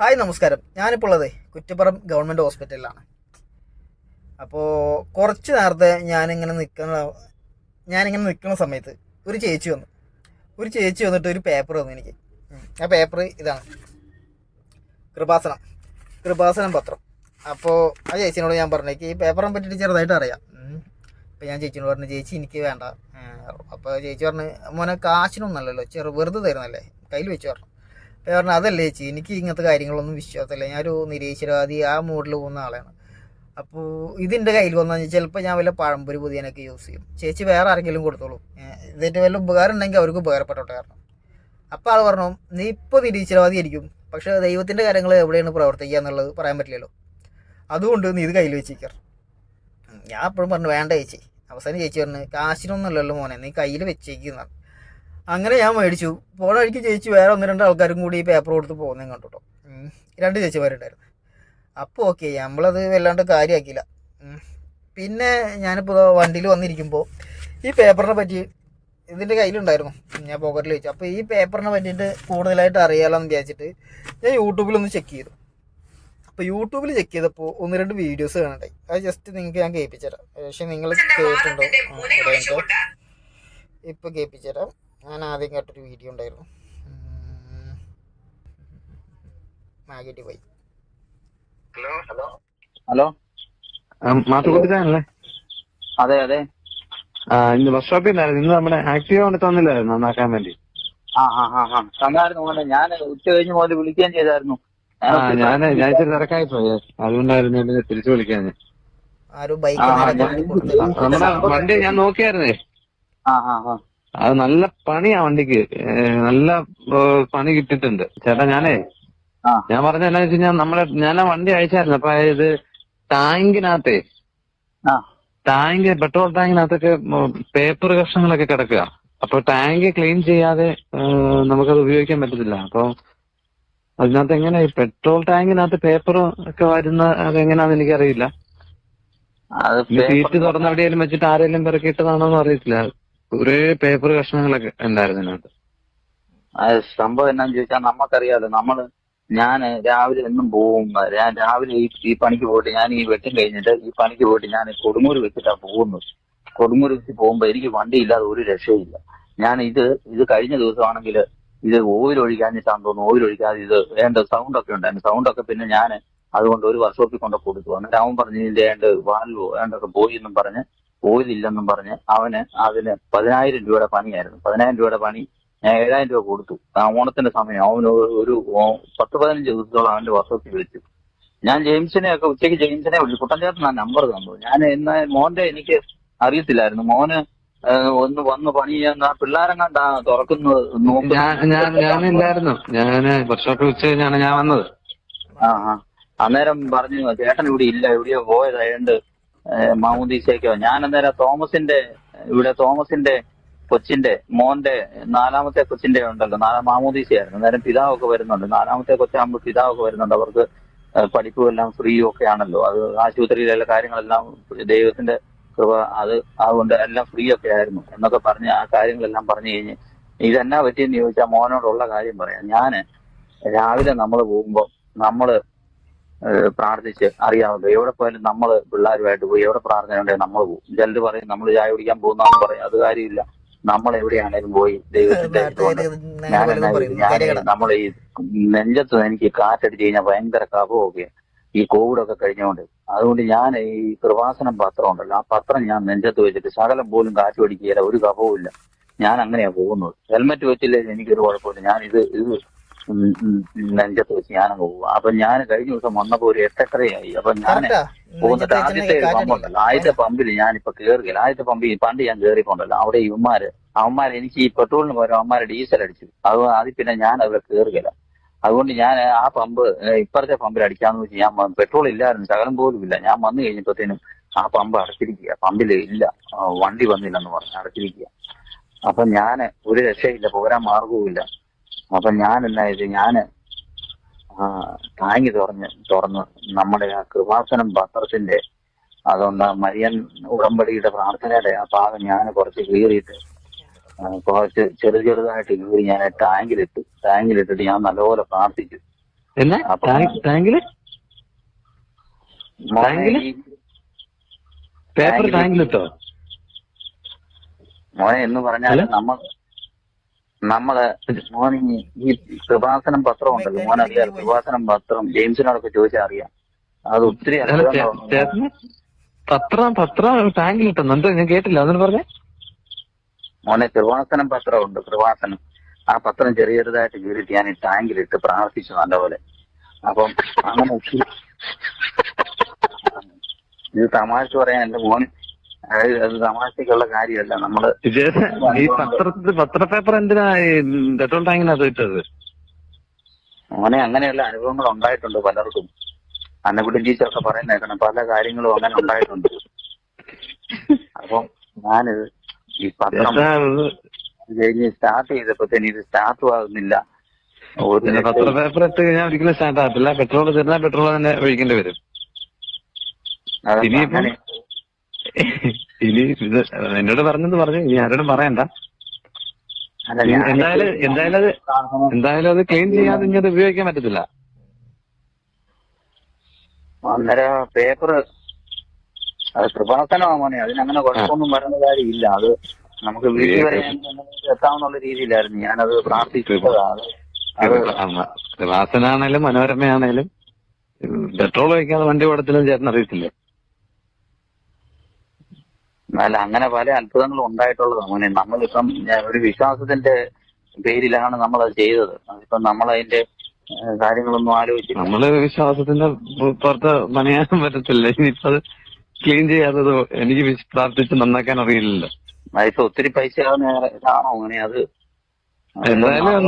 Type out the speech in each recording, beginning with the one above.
Hi നമസ്കാരം. ഞാനിപ്പോൾ ഉള്ളത് കുറ്റപ്പുറം ഗവൺമെന്റ് ഹോസ്പിറ്റലിലാണ്. അപ്പോൾ കുറച്ച് നേരത്തെ ഞാനിങ്ങനെ നിൽക്കുന്ന ഞാനിങ്ങനെ നിൽക്കുന്ന സമയത്ത് ഒരു ചേച്ചി വന്നു. ഒരു ചേച്ചി വന്നിട്ട് ഒരു പേപ്പർ വന്നു എനിക്ക്. ആ പേപ്പർ ഇതാണ്. കൃപാസനം. കൃപാസനം പത്രം. അപ്പോൾ ആ ചേച്ചിനോട് ഞാൻ പറഞ്ഞേക്ക് ഈ പേപ്പറിനെ പറ്റിയിട്ട് ചെറുതായിട്ട് അറിയാം. അപ്പോൾ ഞാൻ ചേച്ചിനോട് പറഞ്ഞു ചേച്ചി എനിക്ക് വേണ്ട. അപ്പോൾ ചേച്ചി പറഞ്ഞു മോനെ കാശിനൊന്നല്ലല്ലോ ചെറു വെറുതെ തരുന്നല്ലേ കയ്യിൽ വെച്ച് പറഞ്ഞു. പറഞ്ഞു അതല്ലേ ചേച്ചി? എനിക്ക് ഇങ്ങനത്തെ കാര്യങ്ങളൊന്നും വിശ്വാസമില്ല. ഞാനൊരു നിരീശ്വരവാദി ആ മൂഡിൽ പോകുന്ന ആളാണ്. അപ്പോൾ ഇതിന്റെ കയ്യിൽ വന്നാൽ ചിലപ്പോൾ ഞാൻ വല്ല പഴംപൊരി പുതിയനൊക്കെ യൂസ് ചെയ്യും. ചേച്ചി വേറെ ആരെങ്കിലും കൊടുത്തോളൂ. ഇതിന്റെ വല്ല ഉപകാരം ഉണ്ടെങ്കിൽ അവർക്ക് ഉപകാരപ്പെട്ടോട്ടെ കാരണം അപ്പോൾ ആൾ പറഞ്ഞു നീ ഇപ്പോൾ നിരീശ്വരവാദി ആയിരിക്കും. പക്ഷേ ദൈവത്തിന്റെ കാര്യങ്ങൾ എവിടെയാണ് പ്രവർത്തിക്കുക എന്നുള്ളത് പറയാൻ പറ്റില്ലല്ലോ. അതുകൊണ്ട് നീ ഇത് കയ്യിൽ വെച്ചിരിക്കാർ ഞാൻ അപ്പോഴും പറഞ്ഞു വേണ്ട ചേച്ചി. അവസാനം ചേച്ചി പറഞ്ഞു കാശിനൊന്നുമല്ലല്ലോ മോനെ നീ കയ്യിൽ വെച്ചേക്കുന്നതാണ് അങ്ങനെ ഞാൻ മേടിച്ചു. പോണ വഴിക്ക് ചേച്ചി വേറെ ഒന്ന് രണ്ട് ആൾക്കാരും കൂടി ഈ പേപ്പർ കൊടുത്ത് പോകുന്നതും കണ്ടു കേട്ടോ. രണ്ട് ചേച്ചിമാരുണ്ടായിരുന്നു. അപ്പോൾ ഓക്കെ നമ്മളത് വല്ലാണ്ട് കാര്യമാക്കിയില്ല. പിന്നെ ഞാനിപ്പോൾ വണ്ടിയിൽ വന്നിരിക്കുമ്പോൾ ഈ പേപ്പറിനെ പറ്റി ഇതിന്റെ കയ്യിലുണ്ടായിരുന്നു. ഞാൻ പോക്കറ്റിൽ വെച്ചു. അപ്പോൾ ഈ പേപ്പറിനെ പറ്റിയിട്ട് കൂടുതലായിട്ട് അറിയാമെന്ന് വിചാരിച്ചിട്ട് ഞാൻ യൂട്യൂബിലൊന്ന് ചെക്ക് ചെയ്തു. അപ്പോൾ യൂട്യൂബിൽ ചെക്ക് ചെയ്തപ്പോൾ ഒന്ന് രണ്ട് വീഡിയോസ് കാണണ്ടായി. അത് ജസ്റ്റ് നിങ്ങൾക്ക് ഞാൻ കേൾപ്പിച്ചു തരാം പക്ഷേ നിങ്ങൾ കേട്ടിട്ടുണ്ടോ? ഇപ്പോൾ കേൾപ്പിച്ചു മിനിറ്റ്. ഞാൻ ആദ്യം കേട്ടൊരു വീഡിയോ ഉണ്ടായിരുന്നു. മാഗിറ്റി പോയി. ഹലോ? ഹലോ? ഹലോ? മാത്തുക്കുട്ടിച്ചാണല്ലേ അതെ അതെ. ഇന്ന് ബസ് സ്റ്റോപ്പിൽ നിന്നായിരുന്നു ഇന്ന് നമ്മുടെ ആക്റ്റീവ് കൊണ്ട് തന്നില്ലായിരുന്നു നന്നാക്കാൻ വേണ്ടി. ആ ആ ആ ആ. തന്നായിരുന്നു മോനെ. ഞാൻ ഉച്ച കഴിഞ്ഞ് മുതൽ വിളിക്കുകയും ചെയ്തായിരുന്നു. ആ ഞാൻ ഞാൻ ഇച്ചിരി തിരക്കായി പോയി അതുകൊണ്ടായിരുന്നു ഞാൻ തിരിച്ചു വിളിക്കാൻ വണ്ടി ഞാൻ നോക്കിയായിരുന്നേ. ആ ആ ആ. അത് നല്ല പണിയാ വണ്ടിക്ക്. നല്ല പണി കിട്ടിയിട്ടുണ്ട്. ചേട്ടാ ഞാനേ ഞാൻ പറഞ്ഞ എന്നാ വെച്ച് കഴിഞ്ഞാൽ നമ്മളെ ഞാൻ ആ വണ്ടി അയച്ചായിരുന്നു. അപ്പൊ ഇത് ടാങ്കിനകത്തെ ടാങ്ക് പെട്രോൾ ടാങ്കിനകത്തൊക്കെ പേപ്പർ കഷ്ണങ്ങളൊക്കെ കിടക്കുക അപ്പൊ ടാങ്ക് ക്ലീൻ ചെയ്യാതെ നമുക്കത് ഉപയോഗിക്കാൻ പറ്റത്തില്ല. അപ്പൊ അതിനകത്ത് എങ്ങനെ ഈ പെട്രോൾ ടാങ്കിനകത്ത് പേപ്പർ ഒക്കെ വരുന്ന അതെങ്ങനെയാന്ന് എനിക്കറിയില്ല. അത് സീറ്റ് തുറന്ന് എവിടെയെങ്കിലും വെച്ചിട്ട് ആരെങ്കിലും പിറക്കിയിട്ടതാണോന്ന് അറിയത്തില്ല. കുറേ പേപ്പർ കഷ്ണങ്ങളൊക്കെ ഉണ്ടായിരുന്നു അതിനകത്ത് അത് സംഭവം എന്നാന്ന് ചോദിച്ചാൽ നമുക്കറിയാലോ നമ്മൾ ഞാൻ രാവിലെ എന്നും പോകും ഞാൻ രാവിലെ ഈ ഈ പണിക്ക് പോയിട്ട് ഞാൻ ഈ വെട്ടും കഴിഞ്ഞിട്ട് ഈ പണിക്ക് പോയിട്ട് ഞാൻ കൊടുങ്ങൂര് വെച്ചിട്ടാ പോകുന്നത്. കൊടുങ്ങൂര് വെച്ച് പോകുമ്പോ എനിക്ക് വണ്ടി ഇല്ലാതെ ഒരു രക്ഷയില്ല. ഞാൻ ഇത് ഇത് കഴിഞ്ഞ ദിവസമാണെങ്കിൽ ഇത് ഓയിൽ ഒഴിക്കാഞ്ഞിട്ടാന്ന് തോന്നുന്നു. ഓയിൽ ഒഴിക്കാതെ ഇത് വേണ്ട സൗണ്ട് ഒക്കെ ഉണ്ടായിരുന്നു. സൗണ്ട് ഒക്കെ പിന്നെ ഞാൻ അതുകൊണ്ട് ഒരു വർക്ക്ഷോപ്പിൽ കൊണ്ട് കൊടുത്തു. എന്നിട്ട് അവൻ പറഞ്ഞു ഇതിന്റെ ഏണ്ട് വാൽവോ ഏണ്ടൊക്കെ പോയി എന്നും പറഞ്ഞ് ഓയിൽ ഇല്ലെന്നും പറഞ്ഞ് അവന് അതിന് പതിനായിരം രൂപയുടെ പണിയായിരുന്നു. പതിനായിരം രൂപയുടെ പണി ഞാൻ ഏഴായിരം രൂപ കൊടുത്തു. ആ ഓണത്തിന്റെ സമയം അവന് ഒരു- പത്ത് പതിനഞ്ച് ദിവസത്തോളം അവന്റെ വർഷത്തിൽ വിളിച്ചു. ഞാൻ ജെയിംസിനെ ഒക്കെ ഉച്ചയ്ക്ക് ജെയിംസിനെ വിളിച്ചു. കുട്ടൻചേട്ടൻ ആ നമ്പർ തന്നു. ഞാൻ എന്നാ മോന്റെ എനിക്ക് അറിയത്തില്ലായിരുന്നു. മോന് ഒന്ന് വന്ന് പണി ചെയ്യാൻ ആ പിള്ളേരെങ്ങാണ്ടാ തുറക്കുന്നത് ഞാനില്ലായിരുന്നു ഞാൻ വർക്ക്ഷോപ്പിൽ ഉച്ച കഴിഞ്ഞാണ് ഞാൻ വന്നത്. ആ ആ. അന്നേരം പറഞ്ഞു ചേട്ടൻ ഇവിടെ ഇല്ല. എവിടെയോ പോയതായതുകൊണ്ട് മാമുദീസയ്ക്കോ ഞാൻ അന്നേരം തോമസിന്റെ ഇവിടെ തോമസിന്റെ കൊച്ചിന്റെ മോന്റെ നാലാമത്തെ കൊച്ചിന്റെ ഉണ്ടല്ലോ. നാലാം മാമോദീസയായിരുന്നു. അന്നേരം പിതാവൊക്കെ വരുന്നുണ്ട്. നാലാമത്തെ കൊച്ചാകുമ്പോൾ പിതാവൊക്കെ വരുന്നുണ്ട്. അവർക്ക് പഠിപ്പുമെല്ലാം ഫ്രീയും ഫ്രീ ഒക്കെ ആണല്ലോ അത് ആശുപത്രിയിലുള്ള കാര്യങ്ങളെല്ലാം ദൈവത്തിന്റെ കൃപ അത് അതുകൊണ്ട് എല്ലാം ഫ്രീ ഒക്കെ ആയിരുന്നു എന്നൊക്കെ പറഞ്ഞ് ആ കാര്യങ്ങളെല്ലാം പറഞ്ഞു കഴിഞ്ഞ് ഇതെന്നാ പറ്റിയെന്ന് ചോദിച്ചാൽ മോനോടുള്ള കാര്യം പറയാം. ഞാൻ രാവിലെ നമ്മൾ പോകുമ്പോൾ നമ്മൾ പ്രാർത്ഥിച്ച് അറിയാമല്ലോ എവിടെ പോയാലും നമ്മൾ പിള്ളേരുമായിട്ട് പോയി എവിടെ പ്രാർത്ഥന ഉണ്ടെങ്കിൽ നമ്മൾ പോകും ചിലർ പറയും നമ്മൾ ചായ കുടിക്കാൻ പോകുന്നാന്ന് പറയും. അത് കാര്യമില്ല. നമ്മൾ എവിടെയാണേലും പോയി ദൈവത്തിന്റെ ഞാൻ നമ്മൾ ഈ നെഞ്ചത്ത് എനിക്ക് കാറ്റടിച്ച് കഴിഞ്ഞാൽ ഭയങ്കര കഫമൊക്കെ ഈ കോവിഡ് ഒക്കെ കഴിഞ്ഞുകൊണ്ട് അതുകൊണ്ട് ഞാൻ ഈ കൃപാസനം പത്രം ഉണ്ടല്ലോ ആ പത്രം ഞാൻ നെഞ്ചത്ത് വെച്ചിട്ട് ശകലം പോലും കാറ്റ് പിടിക്കുകയില്ല ഒരു കഫവും ഇല്ല ഞാൻ അങ്ങനെയാ പോകുന്നത്. ഹെൽമെറ്റ് വെച്ചില്ലേ എനിക്കൊരു കുഴപ്പമില്ല. ഞാൻ ഇത് ഇത് നെഞ്ചത്ത് വെച്ച് ഞാനങ്ങ് പോകും അപ്പൊ ഞാൻ കഴിഞ്ഞ ദിവസം വന്നപ്പോ ഒരു എട്ടെട്ടരയായി അപ്പൊ ഞാൻ പോകുന്നിട്ട് ആദ്യത്തെ ഒരു പമ്പുണ്ടല്ലോ. ആദ്യത്തെ പമ്പിൽ ഞാൻ ഇപ്പൊ കേറുകയില്ല. ആദ്യത്തെ പമ്പിൽ പണ്ട് ഞാൻ കയറിക്കൊണ്ടല്ലോ അവിടെ ഇവന്മാര് അവന്മാർ എനിക്ക് ഈ പെട്രോളിന് പകരം അവന്മാര് ഡീസൽ അടിച്ചു. അത് അതിൽ പിന്നെ ഞാൻ അവിടെ കേറുകയില്ല. അതുകൊണ്ട് ഞാൻ ആ പമ്പ് ഇപ്പറത്തെ പമ്പിൽ അടിക്കാന്ന് വെച്ച് ഞാൻ പെട്രോൾ ഇല്ലായിരുന്നു. ശകലം പോലും ഇല്ല. ഞാൻ വന്നു കഴിഞ്ഞപ്പോഴത്തേനും ആ പമ്പ് അടച്ചിരിക്കുക. പമ്പിൽ ഇല്ല. വണ്ടി വന്നില്ലെന്ന് പറഞ്ഞു അടച്ചിരിക്കുക. അപ്പൊ ഞാൻ ഒരു രക്ഷയില്ല. പോരാൻ മാർഗവുമില്ല അപ്പൊ ഞാൻ എന്നാ ചെയ്ത് ഞാൻ താങ്ങി ടാങ്ക് തുറന്ന് തുറന്ന് നമ്മുടെ ആ കൃപാസനം പത്രത്തിന്റെ അതുകൊണ്ട് മരിയൻ ഉടമ്പടിയുടെ പ്രാർത്ഥനയുടെ ആ ഭാഗം ഞാൻ കുറച്ച് കീറിയിട്ട് കുറച്ച് ചെറു ചെറുതായിട്ട് കീറി ഞാൻ ടാങ്കിലിട്ടു. ടാങ്കിലിട്ടിട്ട് ഞാൻ നല്ലപോലെ പ്രാർത്ഥിച്ചു. ടാങ്കിൽ? പേപ്പർ ടാങ്കിലിട്ടോ? മോനെ എന്ന് പറഞ്ഞാൽ? നമ്മൾ നമ്മൾ മോൻ ഈ- കൃപാസനം പത്രം ഉണ്ടല്ലോ മോനെ അറിയാം കൃപാസനം പത്രം ജെയിംസിനോടൊക്കെ ചോദിച്ചാൽ അറിയാം. അത് ഒത്തിരി പത്രം പത്രം ടാങ്കിൽ എന്താ ഞാൻ കേട്ടില്ല. അതൊന്നും പറഞ്ഞേ. മോനെ കൃപാസനം പത്രം ഉണ്ട് കൃപാസനം. ആ പത്രം ചെറിയതായിട്ട് ചെറുതായിട്ട് കീറിയിട്ട് ഞാൻ ഈ ടാങ്കിലിട്ട് പ്രാർത്ഥിച്ചു നല്ലപോലെ. അപ്പം അങ്ങനെ ഇത് തമാശ പറയാൻ എന്റെ മോൻ അതായത് അത് തമാശക്കുള്ള കാര്യമല്ല. നമ്മൾ ഈ പത്രത്തിൽ പത്രപേപ്പർ എന്തിനാ പെട്രോൾ ടാങ്കിനകത്ത് ഇട്ടത്? മോനെ അങ്ങനെയുള്ള അനുഭവങ്ങൾ ഉണ്ടായിട്ടുണ്ട് പലർക്കും. അന്നക്കുട്ടി ടീച്ചറൊക്കെ പറയുന്ന കേൾക്കണം. പല കാര്യങ്ങളും അങ്ങനെ ഉണ്ടായിട്ടുണ്ട്. അപ്പം ഞാനിത് ഈ പത്രം കഴിഞ്ഞ് സ്റ്റാർട്ട് ചെയ്തപ്പോഴത്തേന് ഇത് സ്റ്റാർട്ട് ആകുന്നില്ല ഒരു പിന്നെ പത്ര പേപ്പർ ഇട്ട് കഴിഞ്ഞാൽ ഒരിക്കലും സ്റ്റാർട്ട് ആകത്തില്ല. പെട്രോൾ തരുന്ന പെട്രോൾ തന്നെ ഒഴിക്കേണ്ടി വരും. ഇനിയിപ്പം ഇനി ഇത് എന്നോട് പറഞ്ഞത് പറഞ്ഞു. ഇനി ആരോടും പറയണ്ട. എന്തായാലും എന്തായാലും അത് എന്തായാലും അത് ക്ലീൻ ചെയ്യാതെ ഇനി അത് ഉപയോഗിക്കാൻ പറ്റത്തില്ല. അന്നേരം പേപ്പർ അത് കൃപാസനമാ മോനെ അതിനങ്ങനെ കുഴപ്പമൊന്നും വരുന്ന കാര്യമില്ല. അത് നമുക്ക് വീട്ടിൽ വരെ എത്താവുന്ന രീതിയിലായിരുന്നു. ഞാനത് പ്രാർത്ഥിച്ചതാണ് അത് വാസനാണേലും മനോരമയാണേലും പെട്രോൾ വയ്ക്കാതെ വണ്ടി ഓടത്തിലും ചേട്ടൻ അറിയത്തില്ലേ അല്ല അങ്ങനെ പല അത്ഭുതങ്ങളും ഉണ്ടായിട്ടുള്ളതാണ്. മോനെ നമ്മളിപ്പം ഒരു വിശ്വാസത്തിന്റെ പേരിലാണ് നമ്മൾ അത് ചെയ്തത്. അതിപ്പം നമ്മൾ അതിന്റെ കാര്യങ്ങളൊന്നും ആലോചിച്ചില്ല. നമ്മൾ വിശ്വാസത്തിന്റെ പുറത്ത് പണിയാനും പറ്റത്തില്ല. ഇനിയിപ്പോ അത് ക്ലീൻ ചെയ്യാത്തത് എനിക്ക് പ്രാർത്ഥിച്ച് നന്നാക്കാൻ അറിയില്ലല്ലോ. അതിപ്പോ ഒത്തിരി പൈസ ഇതാണോ? അങ്ങനെ അത് എന്തായാലും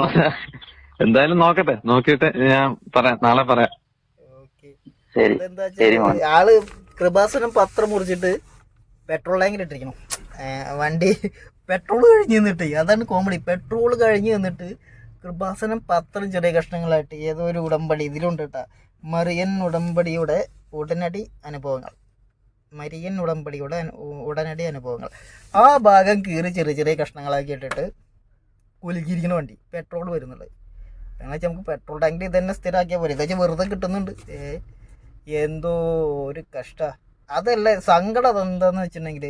എന്തായാലും നോക്കട്ടെ. നോക്കിയിട്ട് ഞാൻ പറയാം. നാളെ പറയാം. ഓക്കെ. ശരി. ശരി ആൾ കൃപാസനം പത്രം മുറിച്ചിട്ട് പെട്രോൾ ടാങ്കിൽ ഇട്ടിരിക്കണം വണ്ടി പെട്രോൾ കഴിഞ്ഞ് നിന്നിട്ട് അതാണ് കോമഡി പെട്രോൾ കഴിഞ്ഞ് നിന്നിട്ട് കൃപാസനം പത്രം ചെറിയ കഷ്ണങ്ങളായിട്ട് ഏതോ ഒരു ഉടമ്പടി ഇതിലുണ്ട് കേട്ടോ മറിയൻ ഉടമ്പടിയുടെ ഉടനടി അനുഭവങ്ങൾ. മരിയൻ ഉടമ്പടിയുടെ ഉടനടി അനുഭവങ്ങൾ. ആ ഭാഗം കീറി ചെറിയ ചെറിയ കഷ്ണങ്ങളാക്കി ഇട്ടിട്ട് കുലുക്കിയിരിക്കുന്ന വണ്ടി പെട്രോൾ വരുന്നുള്ളത്. കാരണം വെച്ചാൽ നമുക്ക് പെട്രോൾ ടാങ്കിൽ ഇതന്നെ സ്ഥിരമാക്കിയാൽ പോലെ ഇതാ വെറുതെ കിട്ടുന്നുണ്ട്. എന്തോ ഒരു കഷ്ട. അതല്ല സങ്കടം എന്താന്ന് വെച്ചിട്ടുണ്ടെങ്കിൽ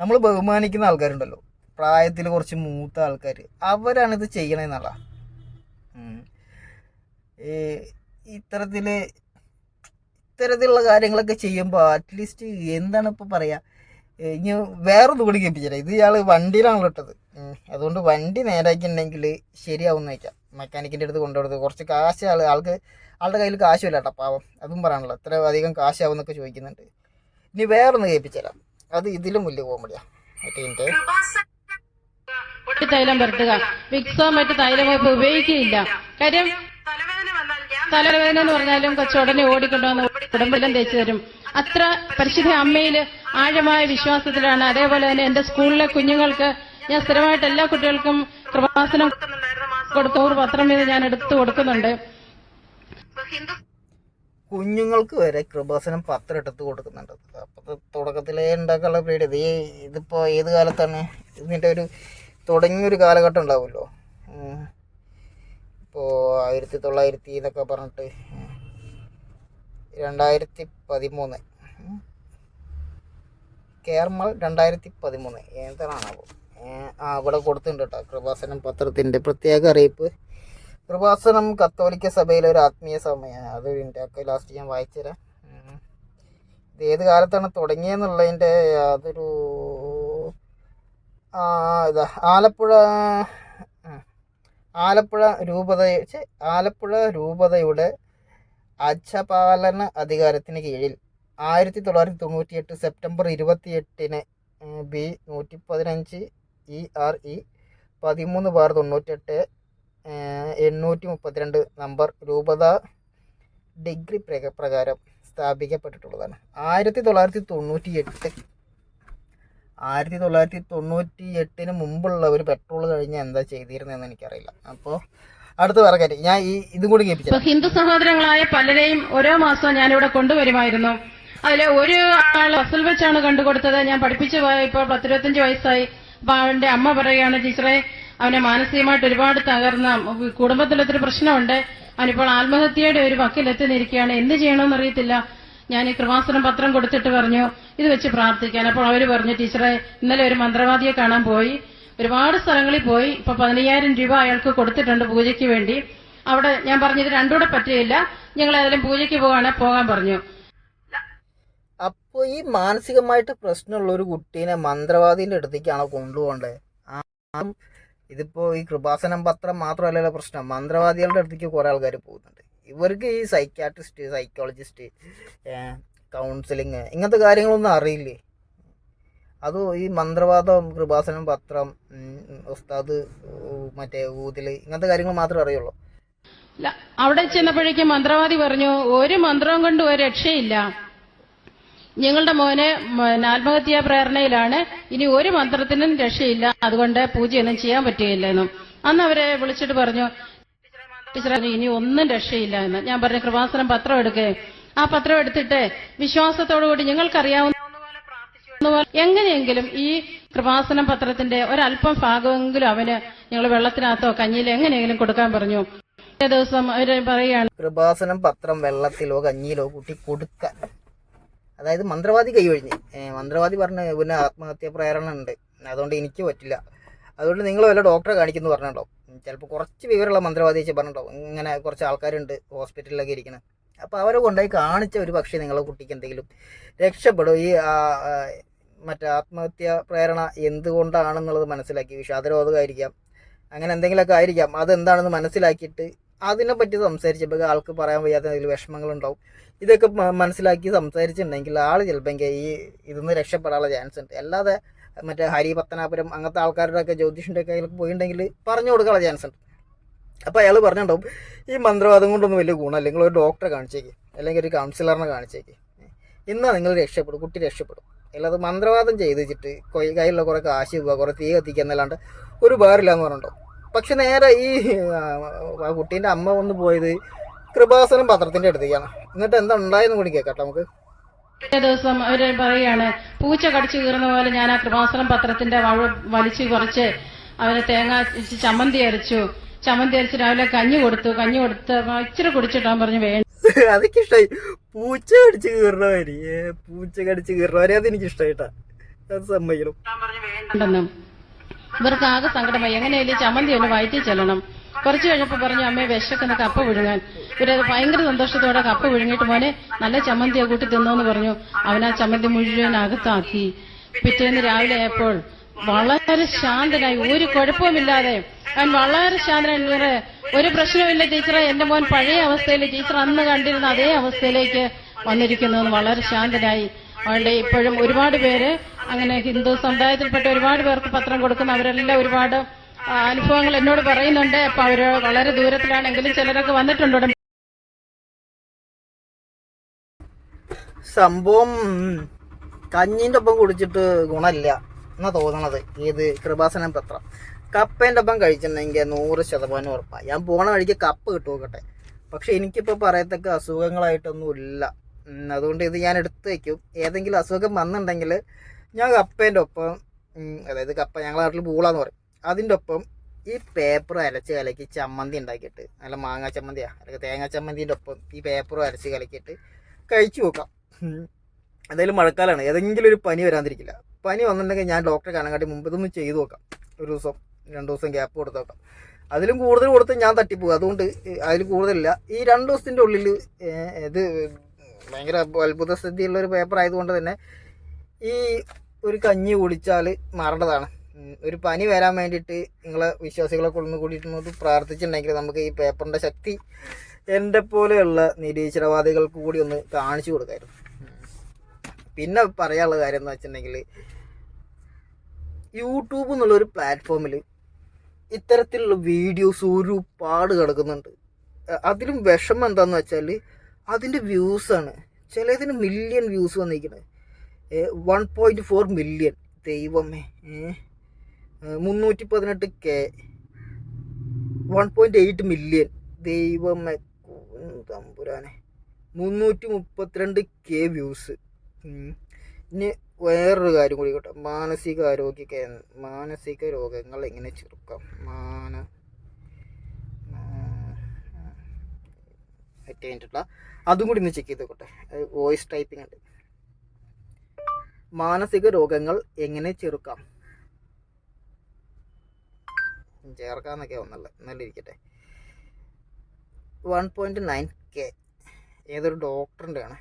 നമ്മൾ ബഹുമാനിക്കുന്ന ആൾക്കാരുണ്ടല്ലോ. പ്രായത്തിൽ കുറച്ച് മൂത്ത ആൾക്കാർ അവരാണ് ഇത് ചെയ്യണമെന്നുള്ള ഇത്തരത്തിൽ ഇത്തരത്തിലുള്ള കാര്യങ്ങളൊക്കെ ചെയ്യുമ്പോൾ അറ്റ്ലീസ്റ്റ് എന്താണ് ഇപ്പോൾ പറയുക ഇനി വേറൊന്നും കൂടി കേൾപ്പിച്ചില്ല. ഇത് ഇയാൾ വണ്ടിയിലാണല്ലോ ഇട്ടത്. അതുകൊണ്ട് വണ്ടി നേരാക്കിയിട്ടുണ്ടെങ്കിൽ ശരിയാവും വയ്ക്കാം മെക്കാനിക്കിന്റെ അടുത്ത് കൊണ്ടുകൊടുത്ത് കുറച്ച് കാശ് ആൾ ആൾക്ക് ആളുടെ കയ്യിൽ കാശുമില്ല കേട്ടോ പാവം. അതും പറയാനുള്ളത് ഇത്ര അധികം കാശാവും എന്നൊക്കെ ചോദിക്കുന്നുണ്ട്. ഇനി വേറൊന്ന് കേൾപ്പിച്ചുതരാം. അത് ഇതിലും വലിയ കോമഡിയാണ് മറ്റേ തൈലം പുരട്ടുക വിക്സോ മറ്റു തൈലമോ ഇപ്പൊ ഉപയോഗിക്കുകയില്ല. കാര്യം തലവേദന എന്ന് പറഞ്ഞാലും കൊച്ചുടനെ ഓടിക്കൊണ്ടുവന്ന് ഉടമ്പെല്ലാം തേച്ചു തരും. അത്ര പരിശുദ്ധ അമ്മയിൽ ആഴമായ വിശ്വാസത്തിലാണ്. അതേപോലെ തന്നെ എന്റെ സ്കൂളിലെ കുഞ്ഞുങ്ങൾക്ക് ഞാൻ സ്ഥിരമായിട്ട് എല്ലാ കുട്ടികൾക്കും കൃപാസനം നൂറ് പത്രം വീതം ഞാൻ എടുത്തു കൊടുക്കുന്നുണ്ട്. കുഞ്ഞുങ്ങൾക്ക് വരെ കൃപാസനം പത്രം എടുത്ത് കൊടുക്കുന്നുണ്ട്. അപ്പോൾ തുടക്കത്തിലേ ഉണ്ടാക്കാനുള്ള പേടി. ഇത് ഇതിപ്പോൾ ഏത് കാലത്താണ്? ഇതിന്റെ ഒരു തുടങ്ങിയൊരു കാലഘട്ടം ഉണ്ടാവുമല്ലോ. ഇപ്പോൾ ആയിരത്തി തൊള്ളായിരത്തി എന്നൊക്കെ പറഞ്ഞിട്ട്. രണ്ടായിരത്തി പതിമൂന്ന്. കേർമൽ രണ്ടായിരത്തി പതിമൂന്ന്. ഏതാണാവോ ആ ഇവിടെ കൊടുത്തിട്ടുണ്ട് കേട്ടോ കൃപാസനം പത്രത്തിന്റെ പ്രത്യേക അറിയിപ്പ്. കൃപാസനം കത്തോലിക്ക സഭയിലെ ഒരു ആത്മീയ സമയമാണ്. അത് ഒക്കെ ലാസ്റ്റ് ഞാൻ വായിച്ചുതരാം. ഇത് ഏത് കാലത്താണ് തുടങ്ങിയെന്നുള്ളതിന്റെ അതൊരു ഇതാ ആലപ്പുഴ ആലപ്പുഴ രൂപത ആലപ്പുഴ രൂപതയുടെ അച്ഛപാലന അധികാരത്തിന് കീഴിൽ ആയിരത്തി തൊള്ളായിരത്തി തൊണ്ണൂറ്റി എട്ട് സെപ്റ്റംബർ ഇരുപത്തി എട്ടിന് ബി നൂറ്റി പതിനഞ്ച് ഇ ആർ ഇ പതിമൂന്ന് ബാർ തൊണ്ണൂറ്റെട്ട് എണ്ണൂറ്റി മുപ്പത്തിരണ്ട് നമ്പർ രൂപത ഡിഗ്രി പ്രക പ്രകാരം സ്ഥാപിക്കപ്പെട്ടിട്ടുള്ളതാണ്. ആയിരത്തി തൊള്ളായിരത്തി തൊണ്ണൂറ്റി എട്ട് ആയിരത്തി തൊള്ളായിരത്തി തൊണ്ണൂറ്റി എട്ടിന് മുമ്പുള്ള ഒരു പെട്രോൾ കഴിഞ്ഞാൽ എന്താ ചെയ്തിരുന്നതെന്ന് എനിക്കറിയില്ല. അപ്പോൾ അടുത്ത വേറെ കാര്യം. ഞാൻ ഈ ഇതും കൂടി കേൾപ്പിച്ചു ഹിന്ദു സഹോദരങ്ങളായ പലരെയും ഓരോ മാസവും ഞാനിവിടെ കൊണ്ടുവരുമായിരുന്നു. അതിലെ ഒരു ആൾ ബസ്സിൽ വെച്ചാണ് കണ്ടുകൊടുത്തത്. ഞാൻ പഠിപ്പിച്ചു പോയ ഇപ്പോൾ പത്തിരുപത്തഞ്ച് വയസ്സായി. അപ്പൊ അവന്റെ അമ്മ പറയുകയാണ് ടീച്ചറെ അവനെ മാനസികമായിട്ട് ഒരുപാട് തകർന്ന കുടുംബത്തിൽ ഒത്തിരി പ്രശ്നമുണ്ട്. അവനിപ്പോൾ ആത്മഹത്യയുടെ ഒരു വക്കിലെത്തി നിൽക്കുകയാണ് എന്ത് ചെയ്യണമെന്നറിയത്തില്ല. ഞാൻ ഈ കൃപാസനം പത്രം കൊടുത്തിട്ട് പറഞ്ഞു ഇത് വെച്ച് പ്രാർത്ഥിക്കാൻ. അപ്പോൾ അവർ പറഞ്ഞു ടീച്ചറെ ഇന്നലെ ഒരു മന്ത്രവാദിയെ കാണാൻ പോയി. ഒരുപാട് സ്ഥലങ്ങളിൽ പോയി. ഇപ്പൊ പതിനയ്യായിരം രൂപ അയാൾക്ക് കൊടുത്തിട്ടുണ്ട് പൂജയ്ക്ക് വേണ്ടി. അവിടെ ഞാൻ പറഞ്ഞത് രണ്ടുകൂടെ പറ്റിയില്ല ഞങ്ങൾ ഏതായാലും പൂജയ്ക്ക് പോവാണ് പോകാൻ പറഞ്ഞു. അപ്പോൾ ഈ മാനസികമായിട്ട് പ്രശ്നമുള്ള ഒരു കുട്ടീനെ മന്ത്രവാദിന്റെ അടുത്തേക്കാണോ കൊണ്ടുപോകേണ്ടത് ഇതിപ്പോൾ ഈ കൃപാസനം പത്രം മാത്രമല്ലല്ലോ പ്രശ്നം. മന്ത്രവാദികളുടെ അടുത്തേക്ക് കുറേ ആൾക്കാർ പോകുന്നുണ്ട്. ഇവർക്ക് ഈ സൈക്കാട്രിസ്റ്റ് സൈക്കോളജിസ്റ്റ് കൗൺസിലിങ് ഇങ്ങനത്തെ കാര്യങ്ങളൊന്നും അറിയില്ലേ? അതോ ഈ മന്ത്രവാദം കൃപാസനം പത്രം ഉസ്താദ് മറ്റേ ഊതിൽ ഇങ്ങനത്തെ കാര്യങ്ങൾ മാത്രമേ അറിയുള്ളൂ? അവിടെ ചെന്നപ്പോഴേക്കും മന്ത്രവാദി പറഞ്ഞു ഒരു മന്ത്രം കൊണ്ട് ഒരു രക്ഷയില്ല. ഞങ്ങളുടെ മോനെ ആത്മഹത്യാ പ്രേരണയിലാണ്. ഇനി ഒരു മന്ത്രത്തിനും രക്ഷയില്ല. അതുകൊണ്ട് പൂജയൊന്നും ചെയ്യാൻ പറ്റുകയില്ല എന്നും അന്ന് അവരെ വിളിച്ചിട്ട് പറഞ്ഞു ഇനി ഒന്നും രക്ഷയില്ല എന്ന്. ഞാൻ പറഞ്ഞു കൃപാസനം പത്രം എടുക്കേ. ആ പത്രം എടുത്തിട്ട് വിശ്വാസത്തോടു കൂടി ഞങ്ങൾക്കറിയാവുന്ന എങ്ങനെയെങ്കിലും ഈ കൃപാസനം പത്രത്തിന്റെ ഒരല്പം ഭാഗമെങ്കിലും അവന് ഞങ്ങൾ വെള്ളത്തിനകത്തോ കഞ്ഞിയിലോ എങ്ങനെയെങ്കിലും കൊടുക്കാൻ പറഞ്ഞു. ദിവസം അവർ പറയാണ് കൃപാസനം പത്രം വെള്ളത്തിലോ കഞ്ഞിയിലോ കൂട്ടി കൊടുക്കാൻ അതായത് മന്ത്രവാദി കൈയൊഴിഞ്ഞ് മന്ത്രവാദി പറഞ്ഞ പിന്നെ ആത്മഹത്യാ പ്രേരണ ഉണ്ട് അതുകൊണ്ട് എനിക്ക് പറ്റില്ല. അതുകൊണ്ട് നിങ്ങൾ വല്ല ഡോക്ടറെ കാണിക്കുന്നു പറഞ്ഞിട്ടുണ്ടോ ചിലപ്പോൾ കുറച്ച് വിവരമുള്ള മന്ത്രവാദി വെച്ച് പറഞ്ഞിട്ടുണ്ടോ ഇങ്ങനെ കുറച്ച് ആൾക്കാരുണ്ട് ഹോസ്പിറ്റലിലൊക്കെ ഇരിക്കുന്നത് അപ്പോൾ അവരെ കൊണ്ടുപോയി കാണിച്ച ഒരു പക്ഷേ നിങ്ങളെ കുട്ടിക്ക് എന്തെങ്കിലും രക്ഷപ്പെടും? ഈ മറ്റേ ആത്മഹത്യ പ്രേരണ എന്തുകൊണ്ടാണെന്നുള്ളത് മനസ്സിലാക്കി. വിഷാദരോധമായിരിക്കാം. അങ്ങനെ എന്തെങ്കിലുമൊക്കെ ആയിരിക്കാം. അതെന്താണെന്ന് മനസ്സിലാക്കിയിട്ട് അതിനെപ്പറ്റി സംസാരിച്ചപ്പോൾ ആൾക്ക് പറയാൻ വയ്യാത്ത എന്തെങ്കിലും വിഷമങ്ങളുണ്ടാവും. ഇതൊക്കെ മനസ്സിലാക്കി സംസാരിച്ചിട്ടുണ്ടെങ്കിൽ ആൾ ചിലപ്പോൾ ഈ ഇതിന്ന് രക്ഷപ്പെടാനുള്ള ചാൻസ് ഉണ്ട്. അല്ലാതെ മറ്റേ ഹരി പത്തനാപുരം അങ്ങനത്തെ ആൾക്കാരുടെ ഒക്കെ ജ്യോതിഷിന്റെ കയ്യിലൊക്കെ പോയിട്ടുണ്ടെങ്കിൽ പറഞ്ഞു കൊടുക്കാനുള്ള ചാൻസ് ഉണ്ട്. അപ്പോൾ അയാൾ പറഞ്ഞിട്ടുണ്ടാവും ഈ മന്ത്രവാദം കൊണ്ടൊന്നും വലിയ ഗുണം നിങ്ങൾ ഒരു ഡോക്ടറെ കാണിച്ചേക്ക്. അല്ലെങ്കിൽ ഒരു കൗൺസിലറിനെ കാണിച്ചേക്ക്. ഇന്നാ നിങ്ങൾ രക്ഷപ്പെടും? കുട്ടി രക്ഷപ്പെടും. അല്ലാതെ മന്ത്രവാദം ചെയ്ത് വെച്ചിട്ട് കൊയ്- കയ്യിലുള്ള കുറേ കാശ് കുറേ തീ കത്തിക്കുക എന്നല്ലാണ്ട് ഒരു ഉപകാരമില്ല എന്ന് പറഞ്ഞിട്ടുണ്ടോ പക്ഷെ നേരെ ഈ കുട്ടീന്റെ അമ്മ വന്ന് പോയത് കൃപാസനം പത്രത്തിന്റെ അടുത്തേക്കാണ്. എന്നിട്ട് എന്താ ഉണ്ടായെന്ന് കൂടി കേൾക്കട്ടെ നമുക്ക്. ദിവസം അവർ പറയാണ് പൂച്ച കടിച്ചു കീറുന്ന പോലെ ഞാൻ ആ കൃപാസനം പത്രത്തിന്റെ വഴ- വലിച്ചു കുറച്ച് അവന് തേങ്ങ ചമ്മന്തി അരച്ചു. ചമ്മന്തി അരച്ച് രാവിലെ കഞ്ഞി കൊടുത്തു. കഞ്ഞി കൊടുത്ത് ഇച്ചിരി കുടിച്ചിട്ടാൻ പറഞ്ഞു വേണ്ട. അതൊക്കെ ഇഷ്ടമായി പൂച്ച കടിച്ചു കീറുന്നവര് പൂച്ച കടിച്ചു കീറുന്നവരെ അത് എനിക്ക് ഇഷ്ടമായിട്ടാ അത് സമ്മതിക്കണം ഉണ്ടെന്നും ഇവർക്ക് ആകെ സങ്കടമായി എങ്ങനെയല്ലേ ചമ്മന്തി ഒന്ന് വയറ്റി ചെല്ലണം. കുറച്ചു കഴിഞ്ഞപ്പോൾ പറഞ്ഞു അമ്മയെ വിശക്കുന്ന കപ്പ വിഴുങ്ങാൻ ഇവരത് ഭയങ്കര സന്തോഷത്തോടെ കപ്പ വിഴുങ്ങിയിട്ട് മോനെ നല്ല ചമ്മന്തിയെ കൂട്ടി തിന്നോന്ന് പറഞ്ഞു. അവൻ ആ ചമ്മന്തി മുഴുവൻ അകത്താക്കി. പിറ്റേന്ന് രാവിലെ ആയപ്പോൾ വളരെ ശാന്തനായി ഒരു കുഴപ്പവുമില്ലാതെ അവൻ വളരെ ശാന്തനായി ഒരു പ്രശ്നമില്ല ടീച്ചറെ. എന്റെ മോൻ പഴയ അവസ്ഥയിൽ ടീച്ചർ അന്ന് കണ്ടിരുന്ന അതേ അവസ്ഥയിലേക്ക് വന്നിരിക്കുന്നു. വളരെ ശാന്തനായി. അവളുടെ ഇപ്പോഴും ഒരുപാട് പേര് അങ്ങനെ ഹിന്ദു സമുദായത്തിൽപ്പെട്ട ഒരുപാട് പേർക്ക് പത്രം കൊടുക്കുന്ന അവരെല്ലാം ഒരുപാട് അനുഭവങ്ങൾ എന്നോട് പറയുന്നുണ്ട്. അപ്പൊ അവർ വളരെ ദൂരത്തിലാണെങ്കിലും ചിലരൊക്കെ വന്നിട്ടുണ്ട് സംഭവം കഞ്ഞിന്റെ ഒപ്പം കുടിച്ചിട്ട് ഗുണമില്ല എന്നാ തോന്നണത്. ഏത് കൃപാസനം പത്രം? കപ്പേന്റെ ഒപ്പം കഴിച്ചിട്ടുണ്ടെങ്കിൽ നൂറ് ശതമാനം ഉറപ്പാണ് ഞാൻ പോണ വഴിക്ക് കപ്പ് കിട്ടു നോക്കട്ടെ. പക്ഷെ എനിക്കിപ്പോൾ പറയത്തക്ക അസുഖങ്ങളായിട്ടൊന്നും ഇല്ല അതുകൊണ്ട് ഇത് ഞാൻ എടുത്തു വയ്ക്കും ഏതെങ്കിലും അസുഖം വന്നിട്ടുണ്ടെങ്കിൽ ഞാൻ കപ്പേന്റെ ഒപ്പം അതായത് കപ്പ ഞങ്ങളുടെ നാട്ടിൽ പൂളാന്ന് പറയും. അതിന്റെ ഒപ്പം ഈ പേപ്പർ അരച്ച് കലക്കി ചമ്മന്തി ഉണ്ടാക്കിയിട്ട് നല്ല മാങ്ങാ ചമ്മന്തിയാ അല്ലെങ്കിൽ തേങ്ങാ ചമ്മന്തിന്റെ ഒപ്പം ഈ പേപ്പർ അരച്ച് കലക്കിയിട്ട് കഴിച്ചു നോക്കാം. എന്തായാലും മഴക്കാലമാണ് ഏതെങ്കിലും ഒരു പനി വരാതിരിക്കില്ല. പനി വന്നിട്ടുണ്ടെങ്കിൽ ഞാൻ ഡോക്ടറെ കാണാൻ കാട്ടി മുമ്പ് ഇതൊന്ന് ചെയ്തു നോക്കാം. ഒരു ദിവസം രണ്ട് ദിവസം ഗ്യാപ്പ് കൊടുത്ത് നോക്കാം. അതിലും കൂടുതൽ കൊടുത്ത് ഞാൻ തട്ടിപ്പോകും. അതുകൊണ്ട് അതിൽ കൂടുതലില്ല. ഈ രണ്ട് ദിവസത്തിന്റെ ഉള്ളിൽ ഇത് ഭയങ്കര അത്ഭുത സ്ഥിതിയുള്ള ഒരു പേപ്പർ ആയതുകൊണ്ട് തന്നെ ഈ ഒരു കഞ്ഞി കുടിച്ചാൽ മാറേണ്ടതാണ്. ഒരു പനി വരാൻ വേണ്ടിയിട്ട് നിങ്ങളെ വിശ്വാസികളെ കൊണ്ടു കൂടിയിട്ട് പ്രാർത്ഥിച്ചിട്ടുണ്ടെങ്കിൽ നമുക്ക് ഈ പേപ്പറിന്റെ ശക്തി എന്റെ പോലെയുള്ള നിരീശ്വരവാദികൾക്ക് കൂടി ഒന്ന് കാണിച്ചു കൊടുക്കായിരുന്നു. പിന്നെ പറയാനുള്ള കാര്യം എന്ന് വെച്ചിട്ടുണ്ടെങ്കിൽ യൂട്യൂബ് എന്നുള്ള ഒരു പ്ലാറ്റ്ഫോമിൽ ഇത്തരത്തിലുള്ള വീഡിയോസ് ഒരുപാട് കിടക്കുന്നുണ്ട്. അതിലും വിഷമം എന്താണെന്ന് വെച്ചാൽ അതിന്റെ വ്യൂസാണ്. ചിലതിന് മില്യൺ വ്യൂസ് വന്നിരിക്കുന്നത് വൺ പോയിന്റ് ഫോർ മില്യൺ ദൈവമേ മുന്നൂറ്റി പതിനെട്ട് K one point eight million ദൈവമേ തമ്പുരാനെ. മുന്നൂറ്റി മുപ്പത്തിരണ്ട് കെ വ്യൂസ് ഇനി വേറൊരു കാര്യം കൂടി കേട്ടോ. മാനസിക ആരോഗ്യ കേന്ദ്രം മാനസിക രോഗങ്ങൾ എങ്ങനെ ചെറുക്കാം? മാന അറ്റ് കഴിഞ്ഞിട്ടുള്ള അതും കൂടി ഒന്ന് ചെക്ക് ചെയ്ത് നോക്കട്ടെ. വോയിസ് ടൈപ്പിംഗ് ഉണ്ട്. മാനസിക രോഗങ്ങൾ എങ്ങനെ ചെറുക്കാം? ചേർക്കാന്നൊക്കെ ഒന്നല്ല. നല്ലിരിക്കട്ടെ വൺ പോയിന്റ് നയൻ കെ. ഏതൊരു ഡോക്ടറിന്റെ ആണ്.